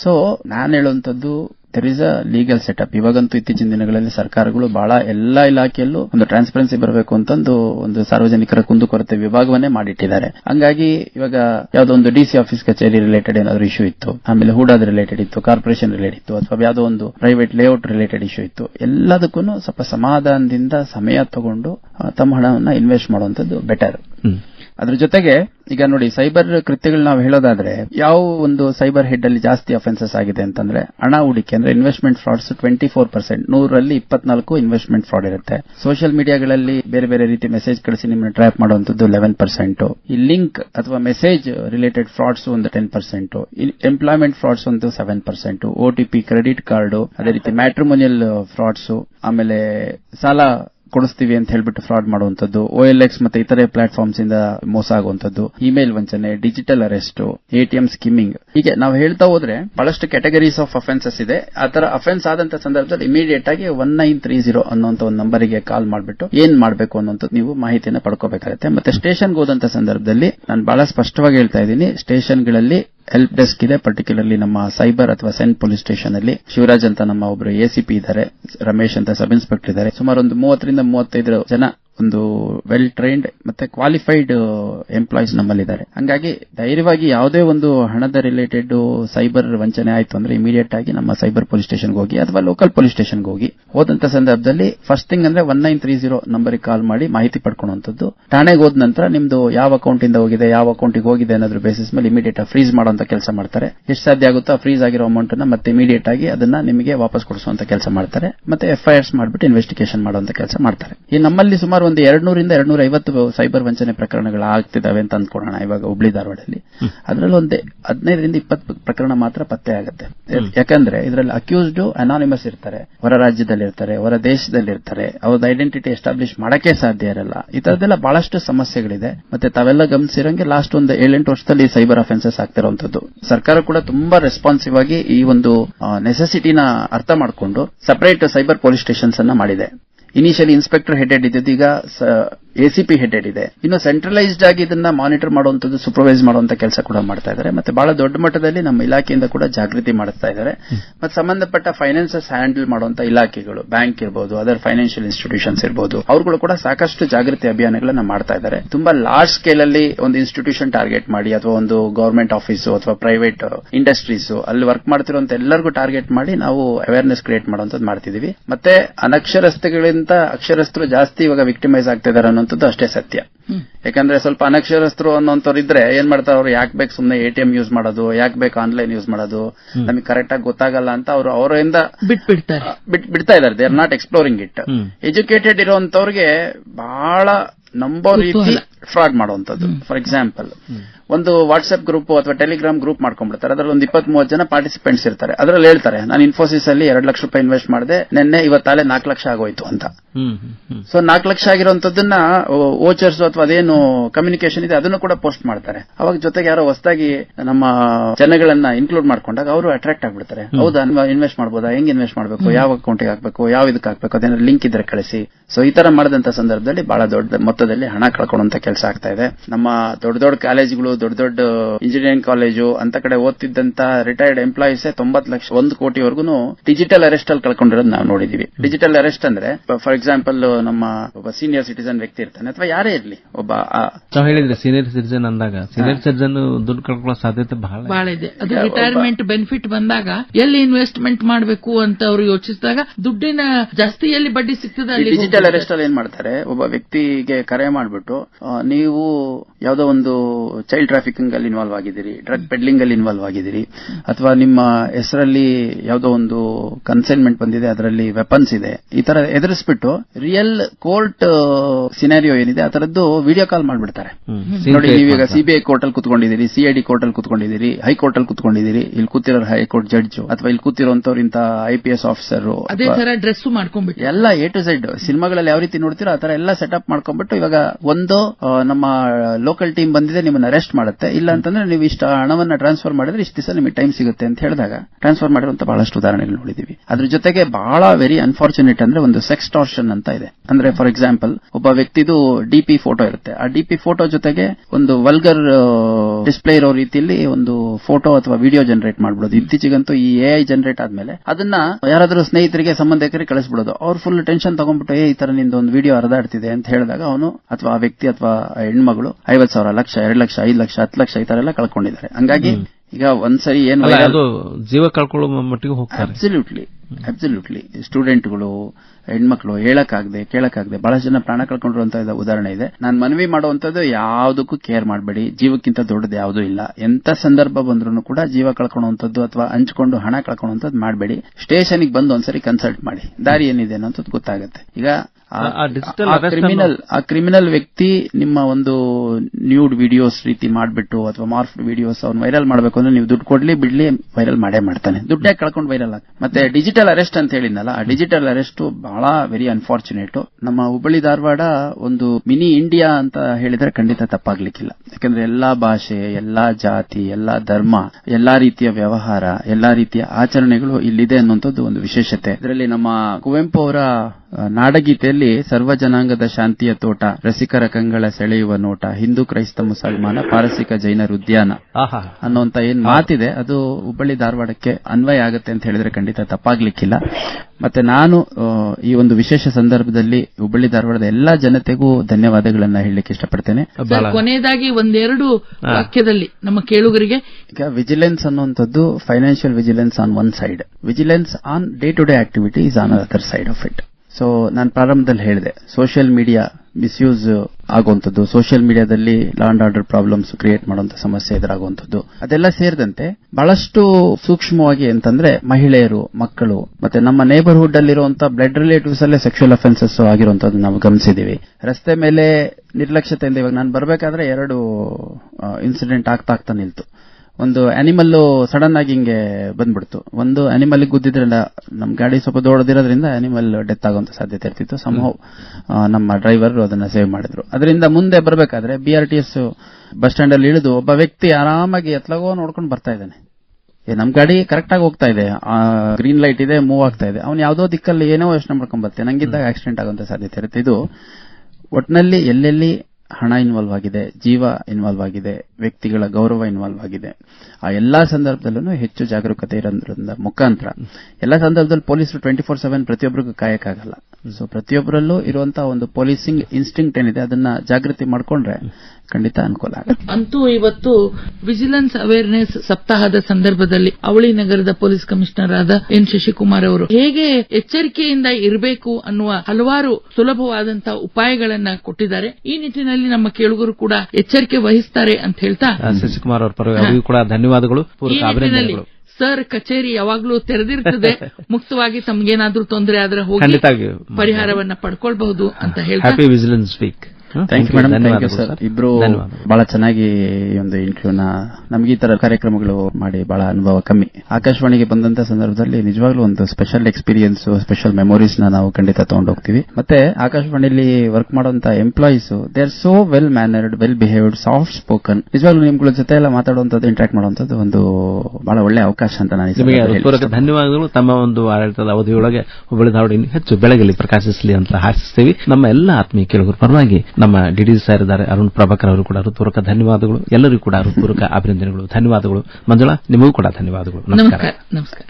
Speaker 3: ಸೊ ನಾನು ಹೇಳುವಂತದ್ದು there is a legal setup ಇವಾಗಂತೂ ಇತ್ತೀಚಿನ ದಿನಗಳಲ್ಲಿ ಸರ್ಕಾರಗಳು ಬಹಳ ಎಲ್ಲಾ ಇಲಾಖೆಯಲ್ಲೂ ಒಂದು ಟ್ರಾನ್ಸ್ಪರೆನ್ಸಿ ಬರಬೇಕು ಅಂತಂದು ಒಂದು ಸಾರ್ವಜನಿಕರ ಕುಂದುಕೊರತೆ ವಿಭಾಗವನ್ನೇ ಮಾಡಿಟ್ಟಿದ್ದಾರೆ. ಹಂಗಾಗಿ ಇವಾಗ ಯಾವ್ದೋ ಒಂದು ಡಿಸಿ ಆಫೀಸ್ ಕಚೇರಿ ರಿಲೇಟೆಡ್ ಏನಾದ್ರು ಇಶ್ಯೂ ಇತ್ತು, ಆಮೇಲೆ ಹೂಡಾದ ರಿಲೇಟೆಡ್ ಇತ್ತು ಕಾರ್ಪೊರೇಷನ್ ರಿಲೇಟೆಡ್ ಇತ್ತು, ಅಥವಾ ಯಾವ್ದೋ ಒಂದು ಪ್ರೈವೇಟ್ ಲೇಔಟ್ ರಿಲೇಟೆಡ್ ಇಶ್ಯೂ ಇತ್ತು ಎಲ್ಲದಕ್ಕೂ ಸ್ವಲ್ಪ ಸಮಾಧಾನದಿಂದ ಸಮಯ ತಗೊಂಡು ತಮ್ಮ ಹಣವನ್ನು ಇನ್ವೆಸ್ಟ್ ಮಾಡುವಂತದ್ದು ಬೆಟರ್. ಅದ್ರ ಜೊತೆಗೆ, ಈಗ ನೋಡಿ, ಸೈಬರ್ ಕೃತ್ಯಗಳು ನಾವು ಹೇಳೋದಾದ್ರೆ, ಯಾವ ಒಂದು ಸೈಬರ್ ಹೆಡ್ ಅಲ್ಲಿ ಜಾಸ್ತಿ ಅಫೆನ್ಸಸ್ ಆಗಿದೆ ಅಂತಂದ್ರೆ, ಹಣ ಹೂಡಿಕೆ ಅಂದ್ರೆ investment frauds twenty four percent ನೂರಲ್ಲಿ ಇಪ್ಪತ್ನಾಲ್ಕು ಇನ್ವೆಸ್ಟ್ಮೆಂಟ್ ಫ್ರಾಡ್ ಇರುತ್ತೆ. ಸೋಷಿಯಲ್ ಮೀಡಿಯಾಗಳಲ್ಲಿ ಬೇರೆ ಬೇರೆ ರೀತಿ ಮೆಸೇಜ್ ಕಳಿಸಿ ನಿಮ್ಮನ್ನ ಟ್ರ್ಯಾಪ್ ಮಾಡುವಂತದ್ದು ಲೆವೆನ್ ಪರ್ಸೆಂಟ್ ಈ ಲಿಂಕ್ ಅಥವಾ ಮೆಸೇಜ್ ರಿಲೇಟೆಡ್ ಫ್ರಾಡ್ಸ್ ಒಂದು ಟೆನ್ ಪರ್ಸೆಂಟ್ ಎಂಪ್ಲಾಯ್ಮೆಂಟ್ ಫ್ರಾಡ್ಸ್ ಒಂದು ಸೆವೆನ್ ಪರ್ಸೆಂಟ್ ಟಿ ಕ್ರೆಡಿಟ್ ಕಾರ್ಡ್ ಅದೇ ರೀತಿ ಮ್ಯಾಟ್ರಿಮೋನಿಯಲ್ ಫ್ರಾಡ್ಸ್ ಆಮೇಲೆ ಸಾಲ ಕೊಡಿಸ್ತೀವಿ ಅಂತ ಹೇಳ್ಬಿಟ್ಟು ಫ್ರಾಡ್ ಮಾಡುವಂತದ್ದು ಎಲ್ ಎಕ್ಸ್ ಮತ್ತೆ ಇತರೆ ಪ್ಲಾಟ್ಫಾರ್ಮ್ಸ್ ಇಂದ ಮೋಸ ಆಗುವಂತದ್ದು ಇಮೇಲ್ ವಂಚನೆ ಡಿಜಿಟಲ್ ಅರೆಸ್ಟ್ ಎಟಿಎಂ ಸ್ಕಿಮ್ಮಿಂಗ್ ಹೀಗೆ ನಾವು ಹೇಳ್ತಾ ಹೋದ್ರೆ ಬಹಳಷ್ಟು ಕ್ಯಾಟಗರೀಸ್ ಆಫ್ ಅಫೆನ್ಸಸ್ ಇದೆ. ಆತರ ತರ ಅಫೆನ್ಸ್ ಆದಂತ ಸಂದರ್ಭದಲ್ಲಿ ಇಮಿಡಿಯೇಟ್ ಆಗಿ ಒನ್ ನೈನ್ ತ್ರೀ ಜೀರೋ ಅನ್ನುವಂಥ ಒಂದು ನಂಬರಿಗೆ ಕಾಲ್ ಮಾಡಿಬಿಟ್ಟು ಏನ್ ಮಾಡಬೇಕು ಅನ್ನೋಂಥದ್ದು ನೀವು ಮಾಹಿತಿಯನ್ನು ಪಡ್ಕೋಬೇಕಾಗುತ್ತೆ. ಮತ್ತೆ ಸ್ಟೇಷನ್ಗೆ ಹೋದಂತ ಸಂದರ್ಭದಲ್ಲಿ ನಾನು ಬಹಳ ಸ್ಪಷ್ಟವಾಗಿ ಹೇಳ್ತಾ ಇದ್ದೀನಿ ಸ್ಟೇಷನ್ಗಳಲ್ಲಿ ಹೆಲ್ಪ್ ಡೆಸ್ಕ್ ಇದೆ ಪರ್ಟಿಕ್ಯುಲರ್ಲಿ ನಮ್ಮ ಸೈಬರ್ ಅಥವಾ ಸೆಂಟ್ ಪೊಲೀಸ್ ಸ್ಟೇಷನ್ ಅಲ್ಲಿ. ಶಿವರಾಜ್ ಅಂತ ನಮ್ಮ ಒಬ್ರು ಎಸಿಪಿ ಇದ್ದಾರೆ, ರಮೇಶ್ ಅಂತ ಸಬ್ ಇನ್ಸ್ಪೆಕ್ಟರ್ ಇದ್ದಾರೆ. ಸುಮಾರು ಒಂದು ಮೂವತ್ತರಿಂದ ಮೂವತ್ತೈದು ಜನ ಒಂದು ವೆಲ್ ಟ್ರೈನ್ಡ್ ಮತ್ತೆ ಕ್ವಾಲಿಫೈಡ್ ಎಂಪ್ಲಾಯೀಸ್ ನಮ್ಮಲ್ಲಿದ್ದಾರೆ. ಹಂಗಾಗಿ ಧೈರ್ಯವಾಗಿ ಯಾವುದೇ ಒಂದು ಹಣದ ರಿಲೇಟೆಡ್ ಸೈಬರ್ ವಂಚನೆ ಆಯ್ತು ಅಂದ್ರೆ ಇಮಿಡಿಯೇಟ್ ಆಗಿ ನಮ್ಮ ಸೈಬರ್ ಪೊಲೀಸ್ ಸ್ಟೇಷನ್ಗೆ ಹೋಗಿ ಅಥವಾ ಲೋಕಲ್ ಪೊಲೀಸ್ ಸ್ಟೇಷನ್ಗೆ ಹೋಗಿ. ಹೋದಂತ ಸಂದರ್ಭದಲ್ಲಿ ಫಸ್ಟ್ ಥಿಂಗ್ ಅಂದ್ರೆ ಒನ್ ನೈನ್ ತ್ರೀ ಜೀರೋ ನಂಬರ್ಗೆ ಕಾಲ್ ಮಾಡಿ ಮಾಹಿತಿ ಪಡ್ಕೊಳ್ಳುವಂಥದ್ದು ಠಾಣೆಗೆ ಹೋದ ನಂತರ ನಿಮ್ದು ಯಾವ ಅಕೌಂಟ್ ಇಂದ ಹೋಗಿದೆ, ಯಾವ ಅಕೌಂಟಿಗೆ ಹೋಗಿದೆ ಅನ್ನೋದ್ರ ಬೇಸಿಸ್ ಮೇಲೆ ಇಮಿಡಿಯೇಟ್ ಆಗಿ ಫ್ರೀಸ್ ಮಾಡುವಂತ ಕೆಲಸ ಮಾಡ್ತಾರೆ. ಎಷ್ಟು ಸಾಧ್ಯ ಆಗುತ್ತೋ ಫ್ರೀಸ್ ಆಗಿರೋ ಅಮೌಂಟ್ ಅನ್ನ ಮತ್ತೆ ಇಮಿಡಿಯೇಟ್ ಆಗಿ ಅದನ್ನ ನಿಮಗೆ ವಾಪಸ್ ಕೊಡಿಸುವಂತ ಕೆಲಸ ಮಾಡ್ತಾರೆ. ಮತ್ತೆ ಎಫ್ಐಆರ್ಸ್ ಮಾಡಿಬಿಟ್ಟು ಇನ್ವೆಸ್ಟಿಗೇಷನ್ ಮಾಡುವಂತ ಕೆಲಸ ಮಾಡ್ತಾರೆ. ಈ ನಮ್ಮಲ್ಲಿ ಸುಮಾರು ಒಂದು ಎರಡ್ನೂರಿಂದ ಎರಡ್ನೂರ ಐವತ್ತು ಸೈಬರ್ ವಂಚನೆ ಪ್ರಕರಣಗಳು ಆಗ್ತಿದಾವೆ ಅಂತ ಅಂದ್ಕೊಳ್ಳೋಣ ಇವಾಗ ಹುಬ್ಳಿ ಧಾರವಾಡದಲ್ಲಿ ಅದರಲ್ಲಿ ಒಂದು ಹದಿನೈದರಿಂದ ಇಪ್ಪತ್ತು ಪ್ರಕರಣ ಮಾತ್ರ ಪತ್ತೆ ಆಗುತ್ತೆ. ಯಾಕಂದ್ರೆ ಇದರಲ್ಲಿ ಅಕ್ಯೂಸ್ಡ್ ಅನಾನಿಮಸ್ ಇರ್ತಾರೆ. ಹೊರ ರಾಜ್ಯದಲ್ಲಿ ಇರ್ತಾರೆ ಹೊರ ದೇಶದಲ್ಲಿ ಇರ್ತಾರೆ. ಅವ್ರದ್ದು ಐಡೆಂಟಿಟಿ ಎಸ್ಟಾಬ್ಲಿಷ್ ಮಾಡಕ್ಕೆ ಸಾಧ್ಯ ಇರಲ್ಲ. ಈ ತರದೆಲ್ಲ ಬಹಳಷ್ಟು ಸಮಸ್ಯೆಗಳಿದೆ. ಮತ್ತೆ ತಾವೆಲ್ಲ ಗಮನಿಸಿರಂಗೆ ಲಾಸ್ಟ್ ಒಂದು ಏಳೆಂಟು ವರ್ಷದಲ್ಲಿ ಸೈಬರ್ ಅಫೆನ್ಸಸ್ ಆಗ್ತಿರುವಂತದ್ದು ಸರ್ಕಾರ ಕೂಡ ತುಂಬಾ ರೆಸ್ಪಾನ್ಸಿವ್ ಆಗಿ ಈ ಒಂದು ನೆಸೆಸಿಟಿನ ಅರ್ಥ ಮಾಡಿಕೊಂಡು ಸಪರೇಟ್ ಸೈಬರ್ ಪೊಲೀಸ್ ಸ್ಟೇಷನ್ಸ್ ಅನ್ನ ಮಾಡಿದೆ. ಇನಿಷಿಯಲಿ ಇನ್ಸ್ಪೆಕ್ಟರ್ ಹೆಡೆಡ್ ಇದ್ದದ್ದು ಈಗ ಎಸಿಪಿ ಹೆಡೆಡ್ ಇದೆ. ಇನ್ನು ಸೆಂಟ್ರಲೈಸ್ಡ್ ಆಗಿ ಇದನ್ನ ಮಾನಿಟರ್ ಮಾಡುವಂತದ್ದು ಸೂಪರ್ವೈಸ್ ಮಾಡುವಂತ ಕೆಲಸ ಕೂಡ ಮಾಡ್ತಾ ಇದ್ದಾರೆ. ಮತ್ತೆ ಬಹಳ ದೊಡ್ಡ ಮಟ್ಟದಲ್ಲಿ ನಮ್ಮ ಇಲಾಖೆಯಿಂದ ಕೂಡ ಜಾಗೃತಿ ಮಾಡ್ತಾ ಇದ್ದಾರೆ. ಮತ್ತೆ ಸಂಬಂಧಪಟ್ಟ ಫೈನಾನ್ಸಸ್ ಹ್ಯಾಂಡಲ್ ಮಾಡುವಂತ ಇಲಾಖೆಗಳು ಬ್ಯಾಂಕ್ ಇರಬಹುದು ಅದರ್ ಫೈನಾನ್ಷಿಯಲ್ ಇನ್ಸ್ಟಿಟ್ಯೂಷನ್ಸ್ ಇರಬಹುದು ಅವರುಗಳು ಕೂಡ ಸಾಕಷ್ಟು ಜಾಗೃತಿ ಅಭಿಯಾನಗಳನ್ನ ಮಾಡ್ತಾ ಇದ್ದಾರೆ. ತುಂಬಾ ಲಾರ್ಜ್ ಸ್ಕೇಲ್ ಅಲ್ಲಿ ಒಂದು ಇನ್ಸ್ಟಿಟ್ಯೂಷನ್ ಟಾರ್ಗೆಟ್ ಮಾಡಿ ಅಥವಾ ಒಂದು ಗವರ್ಮೆಂಟ್ ಆಫೀಸ್ ಅಥವಾ ಪ್ರೈವೇಟ್ ಇಂಡಸ್ಟ್ರೀಸ್ ಅಲ್ಲಿ ವರ್ಕ್ ಮಾಡ್ತಿರುವಂತ ಎಲ್ಲರಿಗೂ ಟಾರ್ಗೆಟ್ ಮಾಡಿ ನಾವು ಅವೇರ್ನೆಸ್ ಕ್ರಿಯೇಟ್ ಮಾಡುವಂತದ್ದು ಮಾಡ್ತಿದೀವಿ ಮತ್ತೆ ಅನಕ್ಷರಸ್ಥಗಳಿಂದ ಅಕ್ಷರಸ್ಥರು ಜಾಸ್ತಿ ಇವಾಗ ವಿಕ್ಟಿಮೈಸ್ ಆಗ್ತಿದ್ದಾರೆ ಅನ್ನೋಂಥದ್ದು ಅಷ್ಟೇ ಸತ್ಯ. ಯಾಕಂದ್ರೆ ಸ್ವಲ್ಪ ಅನಕ್ಷರಸ್ಥರು ಅನ್ನೋಂಥವ್ರಿದ್ರೆ ಏನ್ ಮಾಡ್ತಾರೆ ಅವ್ರು ಯಾಕೆ ಬೇಕು ಸುಮ್ಮನೆ ಎಟಿಎಂ ಯೂಸ್ ಮಾಡೋದು ಯಾಕೆ ಬೇಕು ಆನ್ಲೈನ್ ಯೂಸ್ ಮಾಡೋದು ನಮಗೆ ಕರೆಕ್ಟ್ ಆಗಿ ಗೊತ್ತಾಗಲ್ಲ ಅಂತ ಅವರು ಅವರಿಂದ ಬಿಡ್ತಾ ಇದ್ದಾರೆ they are not exploring it educated ಇರುವಂತವ್ರಿಗೆ ಬಹಳ ನಂಬೋ ರೀತಿ. ಫ್ರಾಡ್ ಮಾಡುವಂತದ್ದು ಫಾರ್ ಎಕ್ಸಾಂಪಲ್ ಒಂದು ವಾಟ್ಸ್ಆಪ್ ಗ್ರೂಪ್ ಅಥವಾ ಟೆಲಿಗ್ರಾಮ್ ಗ್ರೂಪ್ ಮಾಡ್ಕೊಂಡ್ಬಿಡ್ತಾರೆ. ಅದರಲ್ಲಿ ಒಂದು ಇಪ್ಪತ್ತ್ ಮೂವತ್ತು ಜನ ಪಾರ್ಟಿಸಿಪೆಂಟ್ಸ್ ಇರ್ತಾರೆ. ಅದರಲ್ಲಿ ಹೇಳ್ತಾರೆ ನಾನು ಇನ್ಫೋಸಿಸ್ ಅಲ್ಲಿ ಎರಡು ಲಕ್ಷ ರೂಪಾಯಿ ಇನ್ವೆಸ್ಟ್ ಮಾಡಿದೆ ನಿನ್ನೆ ಇವತ್ತಾಲೆ ನಾಲ್ಕು ಲಕ್ಷ ಆಗೋಯ್ತು ಅಂತ. ಸೊ ನಾಲ್ಕು ಲಕ್ಷ ಆಗಿರುವಂತದನ್ನ ಓಚರ್ಸ್ ಅಥವಾ ಅದೇನು ಕಮ್ಯುನಿಕೇಶನ್ ಇದೆ ಅದನ್ನು ಕೂಡ ಪೋಸ್ಟ್ ಮಾಡ್ತಾರೆ. ಅವಾಗ ಜೊತೆಗೆ ಯಾರೋ ಹೊಸದಾಗಿ ನಮ್ಮ ಜನಗಳನ್ನ ಇನ್ಕ್ಲೂಡ್ ಮಾಡ್ಕೊಂಡಾಗ ಅವರು ಅಟ್ರಾಕ್ಟ್ ಆಗ್ಬಿಡ್ತಾರೆ. ಹೌದಾ ಇನ್ವೆಸ್ಟ್ ಮಾಡಬಹುದಾ ಹೆಂಗ್ ಇನ್ವೆಸ್ಟ್ ಮಾಡಬೇಕು ಯಾವ ಅಕೌಂಟಿಗೆ ಹಾಕ್ಬೇಕು ಯಾವ ಇದಕ್ಕೆ ಹಾಕ್ಬೇಕು ಅದೇನಾದ್ರು ಲಿಂಕ್ ಇದ್ರೆ ಕಳಿಸಿ. ಸೊ ಈ ತರ ಮಾಡಿದಂತ ಸಂದರ್ಭದಲ್ಲಿ ಬಹಳ ದೊಡ್ಡ ಮೊತ್ತದಲ್ಲಿ ಹಣ ಕಳ್ಕೊಳ್ಳುವಂತ ಕೆಲಸ ಆಗ್ತಾ ಇದೆ. ನಮ್ಮ ದೊಡ್ಡ ದೊಡ್ಡ ಕಾಲೇಜುಗಳು ದೊಡ್ಡ ದೊಡ್ಡ ಇಂಜಿನಿಯರಿಂಗ್ ಕಾಲೇಜು ಅಂತ ಕಡೆ ಓದ್ತಿದ್ದಂತ ರಿಟೈರ್ಡ್ ಎಂಪ್ಲಾಯೀಸ್ ತೊಂಬತ್ತು ಲಕ್ಷ ಒಂದು ಕೋಟಿವರೆಗೂ ಡಿಜಿಟಲ್ ಅರೆಸ್ಟ್ ಅಲ್ಲಿ ಕಳ್ಕೊಂಡಿರೋದು ನಾವು ನೋಡಿದೀವಿ. ಡಿಜಿಟಲ್ ಅರೆಸ್ಟ್ ಅಂದ್ರೆ ಫಾರ್ ಎಕ್ಸಾಂಪಲ್ ನಮ್ಮ ಒಬ್ಬ ಸೀನಿಯರ್ ಸಿಟಿಸನ್ ವ್ಯಕ್ತಿ ಇರ್ತಾನೆ ಅಥವಾ ಯಾರೇ ಇರ್ಲಿ ಒಬ್ಬ
Speaker 2: ನಾವು ಹೇಳಿದ್ರೆ ಸೀನಿಯರ್ ಸಿಟಿಜನ್ ಅಂದಾಗ. ಸೀನಿಯರ್ ಸಿಟಿಸನ್ ದುಡ್ಡು ಕಳ್ಕೊಳ್ಳೋ ಸಾಧ್ಯತೆ ಬಹಳ
Speaker 4: ಬಹಳ ಇದೆ. ಅದು ರಿಟೈರ್ಮೆಂಟ್ ಬೆನಿಫಿಟ್ ಬಂದಾಗ ಎಲ್ಲಿ ಇನ್ವೆಸ್ಟ್ಮೆಂಟ್ ಮಾಡಬೇಕು ಅಂತ ಅವರು ಯೋಚಿಸಿದಾಗ ದುಡ್ಡಿನ ಜಾಸ್ತಿ ಎಲ್ಲಿ ಬಡ್ಡಿ ಸಿಗ್ತದೆ ಅಲ್ಲಿ
Speaker 3: ಡಿಜಿಟಲ್ ಅರೆಸ್ಟ್ ಅಲ್ಲಿ ಏನ್ ಮಾಡ್ತಾರೆ ಒಬ್ಬ ವ್ಯಕ್ತಿಗೆ ಕರೆ ಮಾಡ್ಬಿಟ್ಟು ನೀವು ಯಾವುದೋ ಒಂದು ಚೈಲ್ಡ್ ಟ್ರಾಫಿಕಿಂಗ್ ಅಲ್ಲಿ ಇನ್ವಾಲ್ವ್ ಆಗಿದ್ದೀರಿ ಡ್ರಗ್ ಪೆಡ್ಲಿಂಗ್ ಅಲ್ಲಿ ಇನ್ವಾಲ್ವ್ ಆಗಿದ್ದೀರಿ ಅಥವಾ ನಿಮ್ಮ ಹೆಸರಲ್ಲಿ ಯಾವುದೋ ಒಂದು ಕನ್ಸೈನ್ಮೆಂಟ್ ಬಂದಿದೆ ಅದರಲ್ಲಿ ವೆಪನ್ಸ್ ಇದೆ ಈ ತರ ಎದುರಿಸ್ಬಿಟ್ಟು ರಿಯಲ್ ಕೋರ್ಟ್ ಸಿನಾರಿಯೋ ಏನಿದೆ ಆ ತರದ್ದು ವಿಡಿಯೋ ಕಾಲ್ ಮಾಡ್ಬಿಡ್ತಾರೆ. ನೋಡಿ ನೀವೀಗ ಸಿಬಿಐ ಕೋರ್ಟ್ ಅಲ್ಲಿ ಕುತ್ಕೊಂಡಿದ್ದೀರಿ ಸಿಐಡಿ ಕೋರ್ಟ್ ಅಲ್ಲಿ ಕುತ್ಕೊಂಡಿದ್ದೀರಿ ಹೈಕೋರ್ಟ್ ಅಲ್ಲಿ ಕುತ್ಕೊಂಡಿದ್ದೀರಿ ಇಲ್ಲಿ ಕೂತಿರೋ ಹೈಕೋರ್ಟ್ ಜಡ್ಜ್ ಅಥವಾ ಇಲ್ಲಿ ಕೂತಿರೋಂಥವ್ರು IPS I P S officer
Speaker 4: ಅದೇ ತರ ಡ್ರೆಸ್ ಮಾಡ್ಕೊಂಡ್ಬಿಟ್ಟು.
Speaker 3: ಎಲ್ಲ ಎ ಟು ಝೆಡ್ ಸಿನಿಮಾಗಳಲ್ಲಿ ಯಾವ ರೀತಿ ನೋಡ್ತೀರೋ ಆ ತರ ಎಲ್ಲ ಸೆಟಪ್ ಮಾಡ್ಕೊಂಡ್ಬಿಟ್ಟು ಇವಾಗ ಒಂದು ನಮ್ಮ ಲೋಕಲ್ ಟೀಮ್ ಬಂದಿದೆ ನಿಮ್ಮನ್ನ ಅರೆಸ್ಟ್ ಮಾಡುತ್ತೆ. ಇಲ್ಲ ಅಂತಂದ್ರೆ ನೀವು ಇಷ್ಟ ಹಣವನ್ನ ಟ್ರಾನ್ಸ್ಫರ್ ಮಾಡಿದ್ರೆ ಇಷ್ಟು ದಿವಸ ನಿಮಗೆ ಟೈಮ್ ಸಿಗುತ್ತೆ ಅಂತ ಹೇಳಿದಾಗ ಟ್ರಾನ್ಸ್ಫರ್ ಮಾಡಿರುವಂತ ಬಹಳಷ್ಟು ಉದಾಹರಣೆಗಳು ನೋಡಿದೀವಿ. ಅದ್ರ ಜೊತೆಗೆ ಬಹಳ ವೆರಿ ಅನ್ಫಾರ್ಚುನೇಟ್ ಅಂದ್ರೆ ಒಂದು ಸೆಕ್ಸ್ ಟಾರ್ಷನ್ ಅಂತ ಇದೆ. ಅಂದ್ರೆ ಫಾರ್ ಎಕ್ಸಾಂಪಲ್ ಒಬ್ಬ ವ್ಯಕ್ತಿದು ಡಿಪಿ ಫೋಟೋ ಇರುತ್ತೆ. ಆ ಡಿಪಿ ಫೋಟೋ ಜೊತೆಗೆ ಒಂದು ವಲ್ಗರ್ ಡಿಸ್ಪ್ಲೇ ಇರೋ ರೀತಿಯಲ್ಲಿ ಒಂದು ಫೋಟೋ ಅಥವಾ ವಿಡಿಯೋ ಜನರೇಟ್ ಮಾಡ್ಬಿಡೋದು. ಇತ್ತೀಚೆಗಂತೂ ಈ ಎ ಐ ಜನರೇಟ್ ಆದ್ಮೇಲೆ ಅದನ್ನ ಯಾರಾದರೂ ಸ್ನೇಹಿತರಿಗೆ ಸಂಬಂಧಿಕರಿಗೆ ಕಳಿಸ್ಬಿಡೋದು. ಅವ್ರು ಫುಲ್ ಟೆನ್ಷನ್ ತಗೊಂಡ್ಬಿಟ್ಟು ಏ ಈ ತರ ನಿಂದು ಒಂದು ವಿಡಿಯೋ ಹರಿದಾಡ್ತಿದೆ ಅಂತ ಹೇಳಿದಾಗ ಅವನು ಅಥವಾ ಆ ವ್ಯಕ್ತಿ ಅಥವಾ ಹೆಣ್ಮಗಳು ಐವತ್ ಸಾವಿರ ಲಕ್ಷ ಎರಡು ಲಕ್ಷ ಐದು ಲಕ್ಷ ಹತ್ತು ಲಕ್ಷ ಈ ತರ ಎಲ್ಲ ಕಳ್ಕೊಂಡಿದ್ದಾರೆ. ಹಂಗಾಗಿ ಈಗ ಒಂದ್ಸರಿ ಏನ್
Speaker 2: ಜೀವ ಕಳ್ಕೊಳ್ಳೋ ಮಟ್ಟಿಗೆ ಹೋಗ್ತಾರೆ.
Speaker 3: ಅಬ್ಸಲ್ಯೂಟ್ಲಿ ಅಬ್ಸಲ್ಯೂಟ್ಲಿ ಸ್ಟೂಡೆಂಟ್ಗಳು ಹೆಣ್ಮಕ್ಳು ಹೇಳಕ್ಕಾಗದೆ ಕೇಳಕ್ಕಾಗದೆ ಬಹಳಷ್ಟು ಜನ ಪ್ರಾಣ ಕಳ್ಕೊಂಡಿರುವಂತ ಉದಾಹರಣೆ ಇದೆ. ನಾನು ಮನವಿ ಮಾಡುವಂತದ್ದು ಯಾವುದಕ್ಕೂ ಕೇರ್ ಮಾಡಬೇಡಿ. ಜೀವಕ್ಕಿಂತ ದೊಡ್ಡದು ಯಾವುದೂ ಇಲ್ಲ. ಎಂತ ಸಂದರ್ಭ ಬಂದ್ರೂ ಕೂಡ ಜೀವ ಕಳ್ಕೊಳ್ಳುವಂಥದ್ದು ಅಥವಾ ಹಂಚ್ಕೊಂಡು ಹಣ ಕಳ್ಕೊಳ್ಳುವಂಥದ್ದು ಮಾಡಬೇಡಿ. ಸ್ಟೇಷನ್ಗೆ ಬಂದು ಒಂದ್ಸರಿ ಕನ್ಸಲ್ಟ್ ಮಾಡಿ. ದಾರಿ ಏನಿದೆ ಅನ್ನೋದು ಗೊತ್ತಾಗುತ್ತೆ. ಈಗ ಕ್ರಿಮಿನಲ್ ಆ ಕ್ರಿಮಿನಲ್ ವ್ಯಕ್ತಿ ನಿಮ್ಮ ಒಂದು ನ್ಯೂಡ್ ವಿಡಿಯೋಸ್ ರೀತಿ ಮಾಡ್ಬಿಟ್ಟು ಅಥವಾ ಮಾರ್ಫ್ ವಿಡಿಯೋಸ್ ಅವ್ನು ವೈರಲ್ ಮಾಡಬೇಕು ಅಂದ್ರೆ ನೀವು ದುಡ್ಡು ಕೊಡ್ಲಿ ಬಿಡ್ಲಿ ವೈರಲ್ ಮಾಡೇ ಮಾಡ್ತಾನೆ. ದುಡ್ಡೇ ಕಳ್ಕೊಂಡು ವೈರಲ್ ಆಗ ಮತ್ತೆ ಡಿಜಿಟಲ್ ಅರೆಸ್ಟ್ ಅಂತ ಹೇಳಿದ್ನಲ್ಲ ಆ ಡಿಜಿಟಲ್ ಅರೆಸ್ಟ್ ಬಹಳ ವೆರಿ ಅನ್ಫಾರ್ಚುನೇಟ್ ನಮ್ಮ ಹುಬ್ಬಳ್ಳಿ ಧಾರವಾಡ ಒಂದು ಮಿನಿ ಇಂಡಿಯಾ ಅಂತ ಹೇಳಿದ್ರೆ ಖಂಡಿತ ತಪ್ಪಾಗ್ಲಿಕ್ಕಿಲ್ಲ. ಯಾಕಂದ್ರೆ ಎಲ್ಲಾ ಭಾಷೆ ಎಲ್ಲಾ ಜಾತಿ ಎಲ್ಲಾ ಧರ್ಮ ಎಲ್ಲಾ ರೀತಿಯ ವ್ಯವಹಾರ ಎಲ್ಲಾ ರೀತಿಯ ಆಚರಣೆಗಳು ಇಲ್ಲಿದೆ ಅನ್ನುವಂಥದ್ದು ಒಂದು ವಿಶೇಷತೆ. ಇದರಲ್ಲಿ ನಮ್ಮ ಕುವೆಂಪು ಅವರ ನಾಡಗೀತೆಯಲ್ಲಿ ಸರ್ವ ಜನಾಂಗದ ಶಾಂತಿಯ ತೋಟ ರಸಿಕರ ಕಂಗಳ ಸೆಳೆಯುವ ನೋಟ ಹಿಂದೂ ಕ್ರೈಸ್ತ ಮುಸಲ್ಮಾನ ಪಾರಸಿಕ ಜೈನರ ಉದ್ಯಾನ
Speaker 2: ಆಹಾ.
Speaker 3: ಅನ್ನುವಂತ ಏನ್ ಮಾತಿದೆ ಅದು ಹುಬ್ಬಳ್ಳಿ ಧಾರವಾಡಕ್ಕೆ ಅನ್ವಯ ಆಗುತ್ತೆ ಅಂತ ಹೇಳಿದ್ರೆ ಖಂಡಿತ ತಪ್ಪಾಗ್ಲಿಕ್ಕಿಲ್ಲ. ಮತ್ತೆ ನಾನು ಈ ಒಂದು ವಿಶೇಷ ಸಂದರ್ಭದಲ್ಲಿ ಹುಬ್ಬಳ್ಳಿ ಧಾರವಾಡದ ಎಲ್ಲಾ ಜನತೆಗೂ ಧನ್ಯವಾದಗಳನ್ನ ಹೇಳಲಿಕ್ಕೆ ಇಷ್ಟಪಡ್ತೇನೆ.
Speaker 4: ಕೊನೆಯದಾಗಿ ಒಂದೆರಡು ವಾಕ್ಯದಲ್ಲಿ ನಮ್ಮ ಕೇಳುಗರಿಗೆ.
Speaker 3: ಈಗ ವಿಜಿಲೆನ್ಸ್ ಅನ್ನುವಂಥದ್ದು financial vigilance on one side vigilance on day to day activity is on other side of it so ನಾನು ಪ್ರಾರಂಭದಲ್ಲಿ ಹೇಳಿದೆ ಸೋಷಿಯಲ್ ಮೀಡಿಯಾ ಮಿಸ್ಯೂಸ್ ಆಗುವಂಥದ್ದು ಸೋಷಿಯಲ್ ಮೀಡಿಯಾದಲ್ಲಿ law and order problems create ಮಾಡುವಂತ ಸಮಸ್ಯೆ ಎದುರಾಗುವಂಥದ್ದು, ಅದೆಲ್ಲ ಸೇರಿದಂತೆ ಬಹಳಷ್ಟು ಸೂಕ್ಷ್ಮವಾಗಿ ಅಂತಂದ್ರೆ ಮಹಿಳೆಯರು, ಮಕ್ಕಳು, ಮತ್ತೆ ನಮ್ಮ ನೇಬರ್ಹುಡ್ ಅಲ್ಲಿರುವಂತಹ ಬ್ಲಡ್ ರಿಲೇಟಿವ್ಸ್ ಅಲ್ಲೇ ಸೆಕ್ಷುಯಲ್ ಅಫೆನ್ಸಸ್ ಆಗಿರುವಂತದ್ದು ನಾವು ಗಮನಿಸಿದೀವಿ ರಸ್ತೆ ಮೇಲೆ ನಿರ್ಲಕ್ಷ್ಯತೆಯಿಂದ ಇವಾಗ ನಾನು ಬರಬೇಕಾದ್ರೆ ಎರಡು ಇನ್ಸಿಡೆಂಟ್ ಆಗ್ತಾ ಆಗ್ತಾ ನಿಲ್ತು. ಒಂದು ಅನಿಮಲ್ ಸಡನ್ ಆಗಿ ಹಿಂಗೆ ಬಂದ್ಬಿಡ್ತು. ಒಂದು ಅನಿಮಲ್ ಗುದ್ದಿದ್ರೆ ನಮ್ ಗಾಡಿ ಸ್ವಲ್ಪ ದೊಡ್ಡದಿರೋದ್ರಿಂದ ಅನಿಮಲ್ ಡೆತ್ ಆಗುವಂತ ಸಾಧ್ಯತೆ ಇರ್ತಿತ್ತು. ಸಮೂಹ ನಮ್ಮ ಡ್ರೈವರ್ ಅದನ್ನ ಸೇವ್ ಮಾಡಿದ್ರು. ಅದರಿಂದ ಮುಂದೆ ಬರಬೇಕಾದ್ರೆ B R T S bus stand ಅಲ್ಲಿ ಇಳಿದು ಒಬ್ಬ ವ್ಯಕ್ತಿ ಆರಾಮಾಗಿ ಎತ್ಲಾಗೋ ನೋಡ್ಕೊಂಡು ಬರ್ತಾ ಇದ್ದಾನೆ. ನಮ್ ಗಾಡಿ ಕರೆಕ್ಟ್ ಆಗಿ ಹೋಗ್ತಾ ಇದೆ. ಗ್ರೀನ್ ಲೈಟ್ ಇದೆ ಮೂವ್ ಆಗ್ತಾ ಇದೆ. ಅವ್ನು ಯಾವ್ದೋ ದಿಕ್ಕಲ್ಲಿ ಏನೋ ಯೋಚನೆ ಮಾಡ್ಕೊಂಡ್ ಬರ್ತಾನೆ. ನಂಗಿದ್ದಾಗ ಆಕ್ಸಿಡೆಂಟ್ ಆಗುವಂತ ಸಾಧ್ಯತೆ ಇರುತ್ತೆ. ಇದು ಒಟ್ನಲ್ಲಿ ಎಲ್ಲೆಲ್ಲಿ ಹಣ ಇನ್ವಾಲ್ವ್ ಆಗಿದೆ, ಜೀವ ಇನ್ವಾಲ್ವ್ ಆಗಿದೆ, ವ್ಯಕ್ತಿಗಳ ಗೌರವ ಇನ್ವಾಲ್ವ್ ಆಗಿದೆ. ಆ ಎಲ್ಲಾ ಸಂದರ್ಭದಲ್ಲೂ ಹೆಚ್ಚು ಜಾಗರೂಕತೆ ಇರೋದ್ರಿಂದ ಮುಖಾಂತರ. ಎಲ್ಲಾ ಸಂದರ್ಭದಲ್ಲಿ ಪೊಲೀಸರು ಟ್ವೆಂಟಿ ಫೋರ್ ಸೆವೆನ್ ಪ್ರತಿಯೊಬ್ಬರಿಗೂ ಕಾಯಕ್ಕಾಗಲ್ಲ. ಸೊ ಪ್ರತಿಯೊಬ್ಬರಲ್ಲೂ ಇರುವಂತಹ ಒಂದು ಪೊಲೀಸಿಂಗ್ ಇನ್ಸ್ಟಿಂಕ್ಟ್ ಏನಿದೆ ಅದನ್ನ ಜಾಗೃತಿ ಮಾಡ್ಕೊಂಡ್ರೆ ಖಂಡಿತ ಅನುಕೂಲ ಆಗುತ್ತೆ.
Speaker 4: ಅಂತೂ ಇವತ್ತು ವಿಜಿಲೆನ್ಸ್ ಅವೇರ್ನೆಸ್ ಸಪ್ತಾಹದ ಸಂದರ್ಭದಲ್ಲಿ ಅವಳಿ ನಗರದ ಪೊಲೀಸ್ ಕಮಿಷನರ್ ಆದ ಎನ್ ಶಶಿಕುಮಾರ್ ಅವರು ಹೇಗೆ ಎಚ್ಚರಿಕೆಯಿಂದ ಇರಬೇಕು ಅನ್ನುವ ಹಲವಾರು ಸುಲಭವಾದಂತಹ ಉಪಾಯಗಳನ್ನ ಕೊಟ್ಟಿದ್ದಾರೆ. ಈ ನಿಟ್ಟಿನಲ್ಲಿ ನಮ್ಮ ಕೇಳುಗರು ಕೂಡ ಎಚ್ಚರಿಕೆ ವಹಿಸ್ತಾರೆ ಅಂತ ಹೇಳ್ತಾ
Speaker 2: ಶಶಿಕುಮಾರ್ ಅವರ ಪರವಾಗಿ ಕೂಡ ಧನ್ಯವಾದಗಳು.
Speaker 4: ಸರ್ ಕಚೇರಿ ಯಾವಾಗ್ಲೂ ತೆರೆದಿರ್ತದೆ <laughs> ಮುಕ್ತವಾಗಿ ತಮ್ಗೇನಾದ್ರೂ ತೊಂದರೆ ಆದ್ರೆ ಹೋಗಿ. ಪರಿಹಾರವನ್ನ ಪಡ್ಕೊಳ್ಬಹುದು ಅಂತ ಹೇಳ್ತಾರೆ
Speaker 2: happy vigilance week
Speaker 3: thank you madam thank you sir. ಇಬ್ರು ಬಹಳ ಚೆನ್ನಾಗಿ ಈ ಒಂದು ಇಂಟರ್ವ್ಯೂನ ನಮ್ಗೆ ಈ ತರ ಕಾರ್ಯಕ್ರಮಗಳು ಮಾಡಿ ಬಹಳ ಅನುಭವ ಕಮ್ಮಿ. ಆಕಾಶವಾಣಿಗೆ ಬಂದಂತ ಸಂದರ್ಭದಲ್ಲಿ ನಿಜವಾಗ್ಲೂ ಒಂದು ಸ್ಪೆಷಲ್ ಎಕ್ಸ್ಪೀರಿಯನ್ಸ್ ಸ್ಪೆಷಲ್ ಮೆಮೊರೀಸ್ನ ನಾವು ಖಂಡಿತ ತಗೊಂಡು ಹೋಗ್ತೀವಿ ಮತ್ತೆ ಆಕಾಶವಾಣಿಯಲ್ಲಿ ವರ್ಕ್ ಮಾಡುವಂತ employees they are so well mannered well behaved soft spoken ನಿಜವಾಗ್ಲೂ ನಿಮ್ಗಳ ಜೊತೆ ಎಲ್ಲ ಮಾತಾಡುವಂತದ್ದು ಇಂಟ್ರಾಕ್ಟ್ ಮಾಡುವಂತದ್ದು ಒಂದು ಬಹಳ ಒಳ್ಳೆ ಅವಕಾಶ ಅಂತ ನಾನು
Speaker 2: ಧನ್ಯವಾದಗಳು. ತಮ್ಮ ಒಂದು ಆಡಳಿತದ ಅವಧಿಯೊಳಗೆ ಹುಬ್ಬಳ್ಳಿ ಧಾರವಾಡ ಹೆಚ್ಚು ಬೆಳಗಲಿ ಪ್ರಕಾಶಿಸಲಿ ಅಂತ ಆಶಿಸ್ತೀವಿ ನಮ್ಮ ಎಲ್ಲ ಆತ್ಮೀಯ ಕೇಳುಗರ ಪರವಾಗಿ ನಮ್ಮ ಡಿಡಿ ಸರ್ ಇದ್ದಾರೆ ಅರುಣ್ ಪ್ರಭಾಕರ್ ಅವರು ಕೂಡ ಹೃತ್ಪೂರ್ವಕ ಧನ್ಯವಾದಗಳು. ಎಲ್ಲರಿಗೂ ಕೂಡ ಹೃತ್ಪೂರ್ವಕ ಅಭಿನಂದನೆಗಳು ಧನ್ಯವಾದಗಳು. ಮಂಜುಳಾ ನಿಮಗೂ ಕೂಡ ಧನ್ಯವಾದಗಳು. ನಮಸ್ಕಾರ.
Speaker 4: ನಮಸ್ಕಾರ ನಮಸ್ಕಾರ.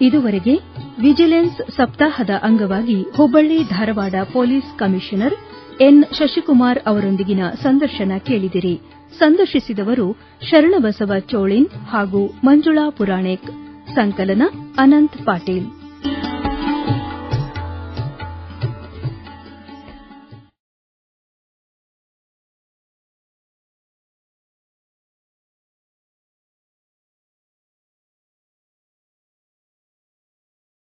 Speaker 1: ಇದುವರೆಗೆ ವಿಜಿಲೆನ್ಸ್ ಸಪ್ತಾಹದ ಅಂಗವಾಗಿ Hubballi Dharwad police commissioner N. Shashikumar ಅವರೊಂದಿಗಿನ ಸಂದರ್ಶನ ಕೇಳಿದಿರಿ. ಸಂದರ್ಶಿಸಿದವರು ಶರಣಬಸವ ಚೋಳಿನ್ ಹಾಗೂ ಮಂಜುಳಾ ಪುರಾಣಿಕ್. ಸಂಕಲನ ಅನಂತ್ ಪಾಟೀಲ್.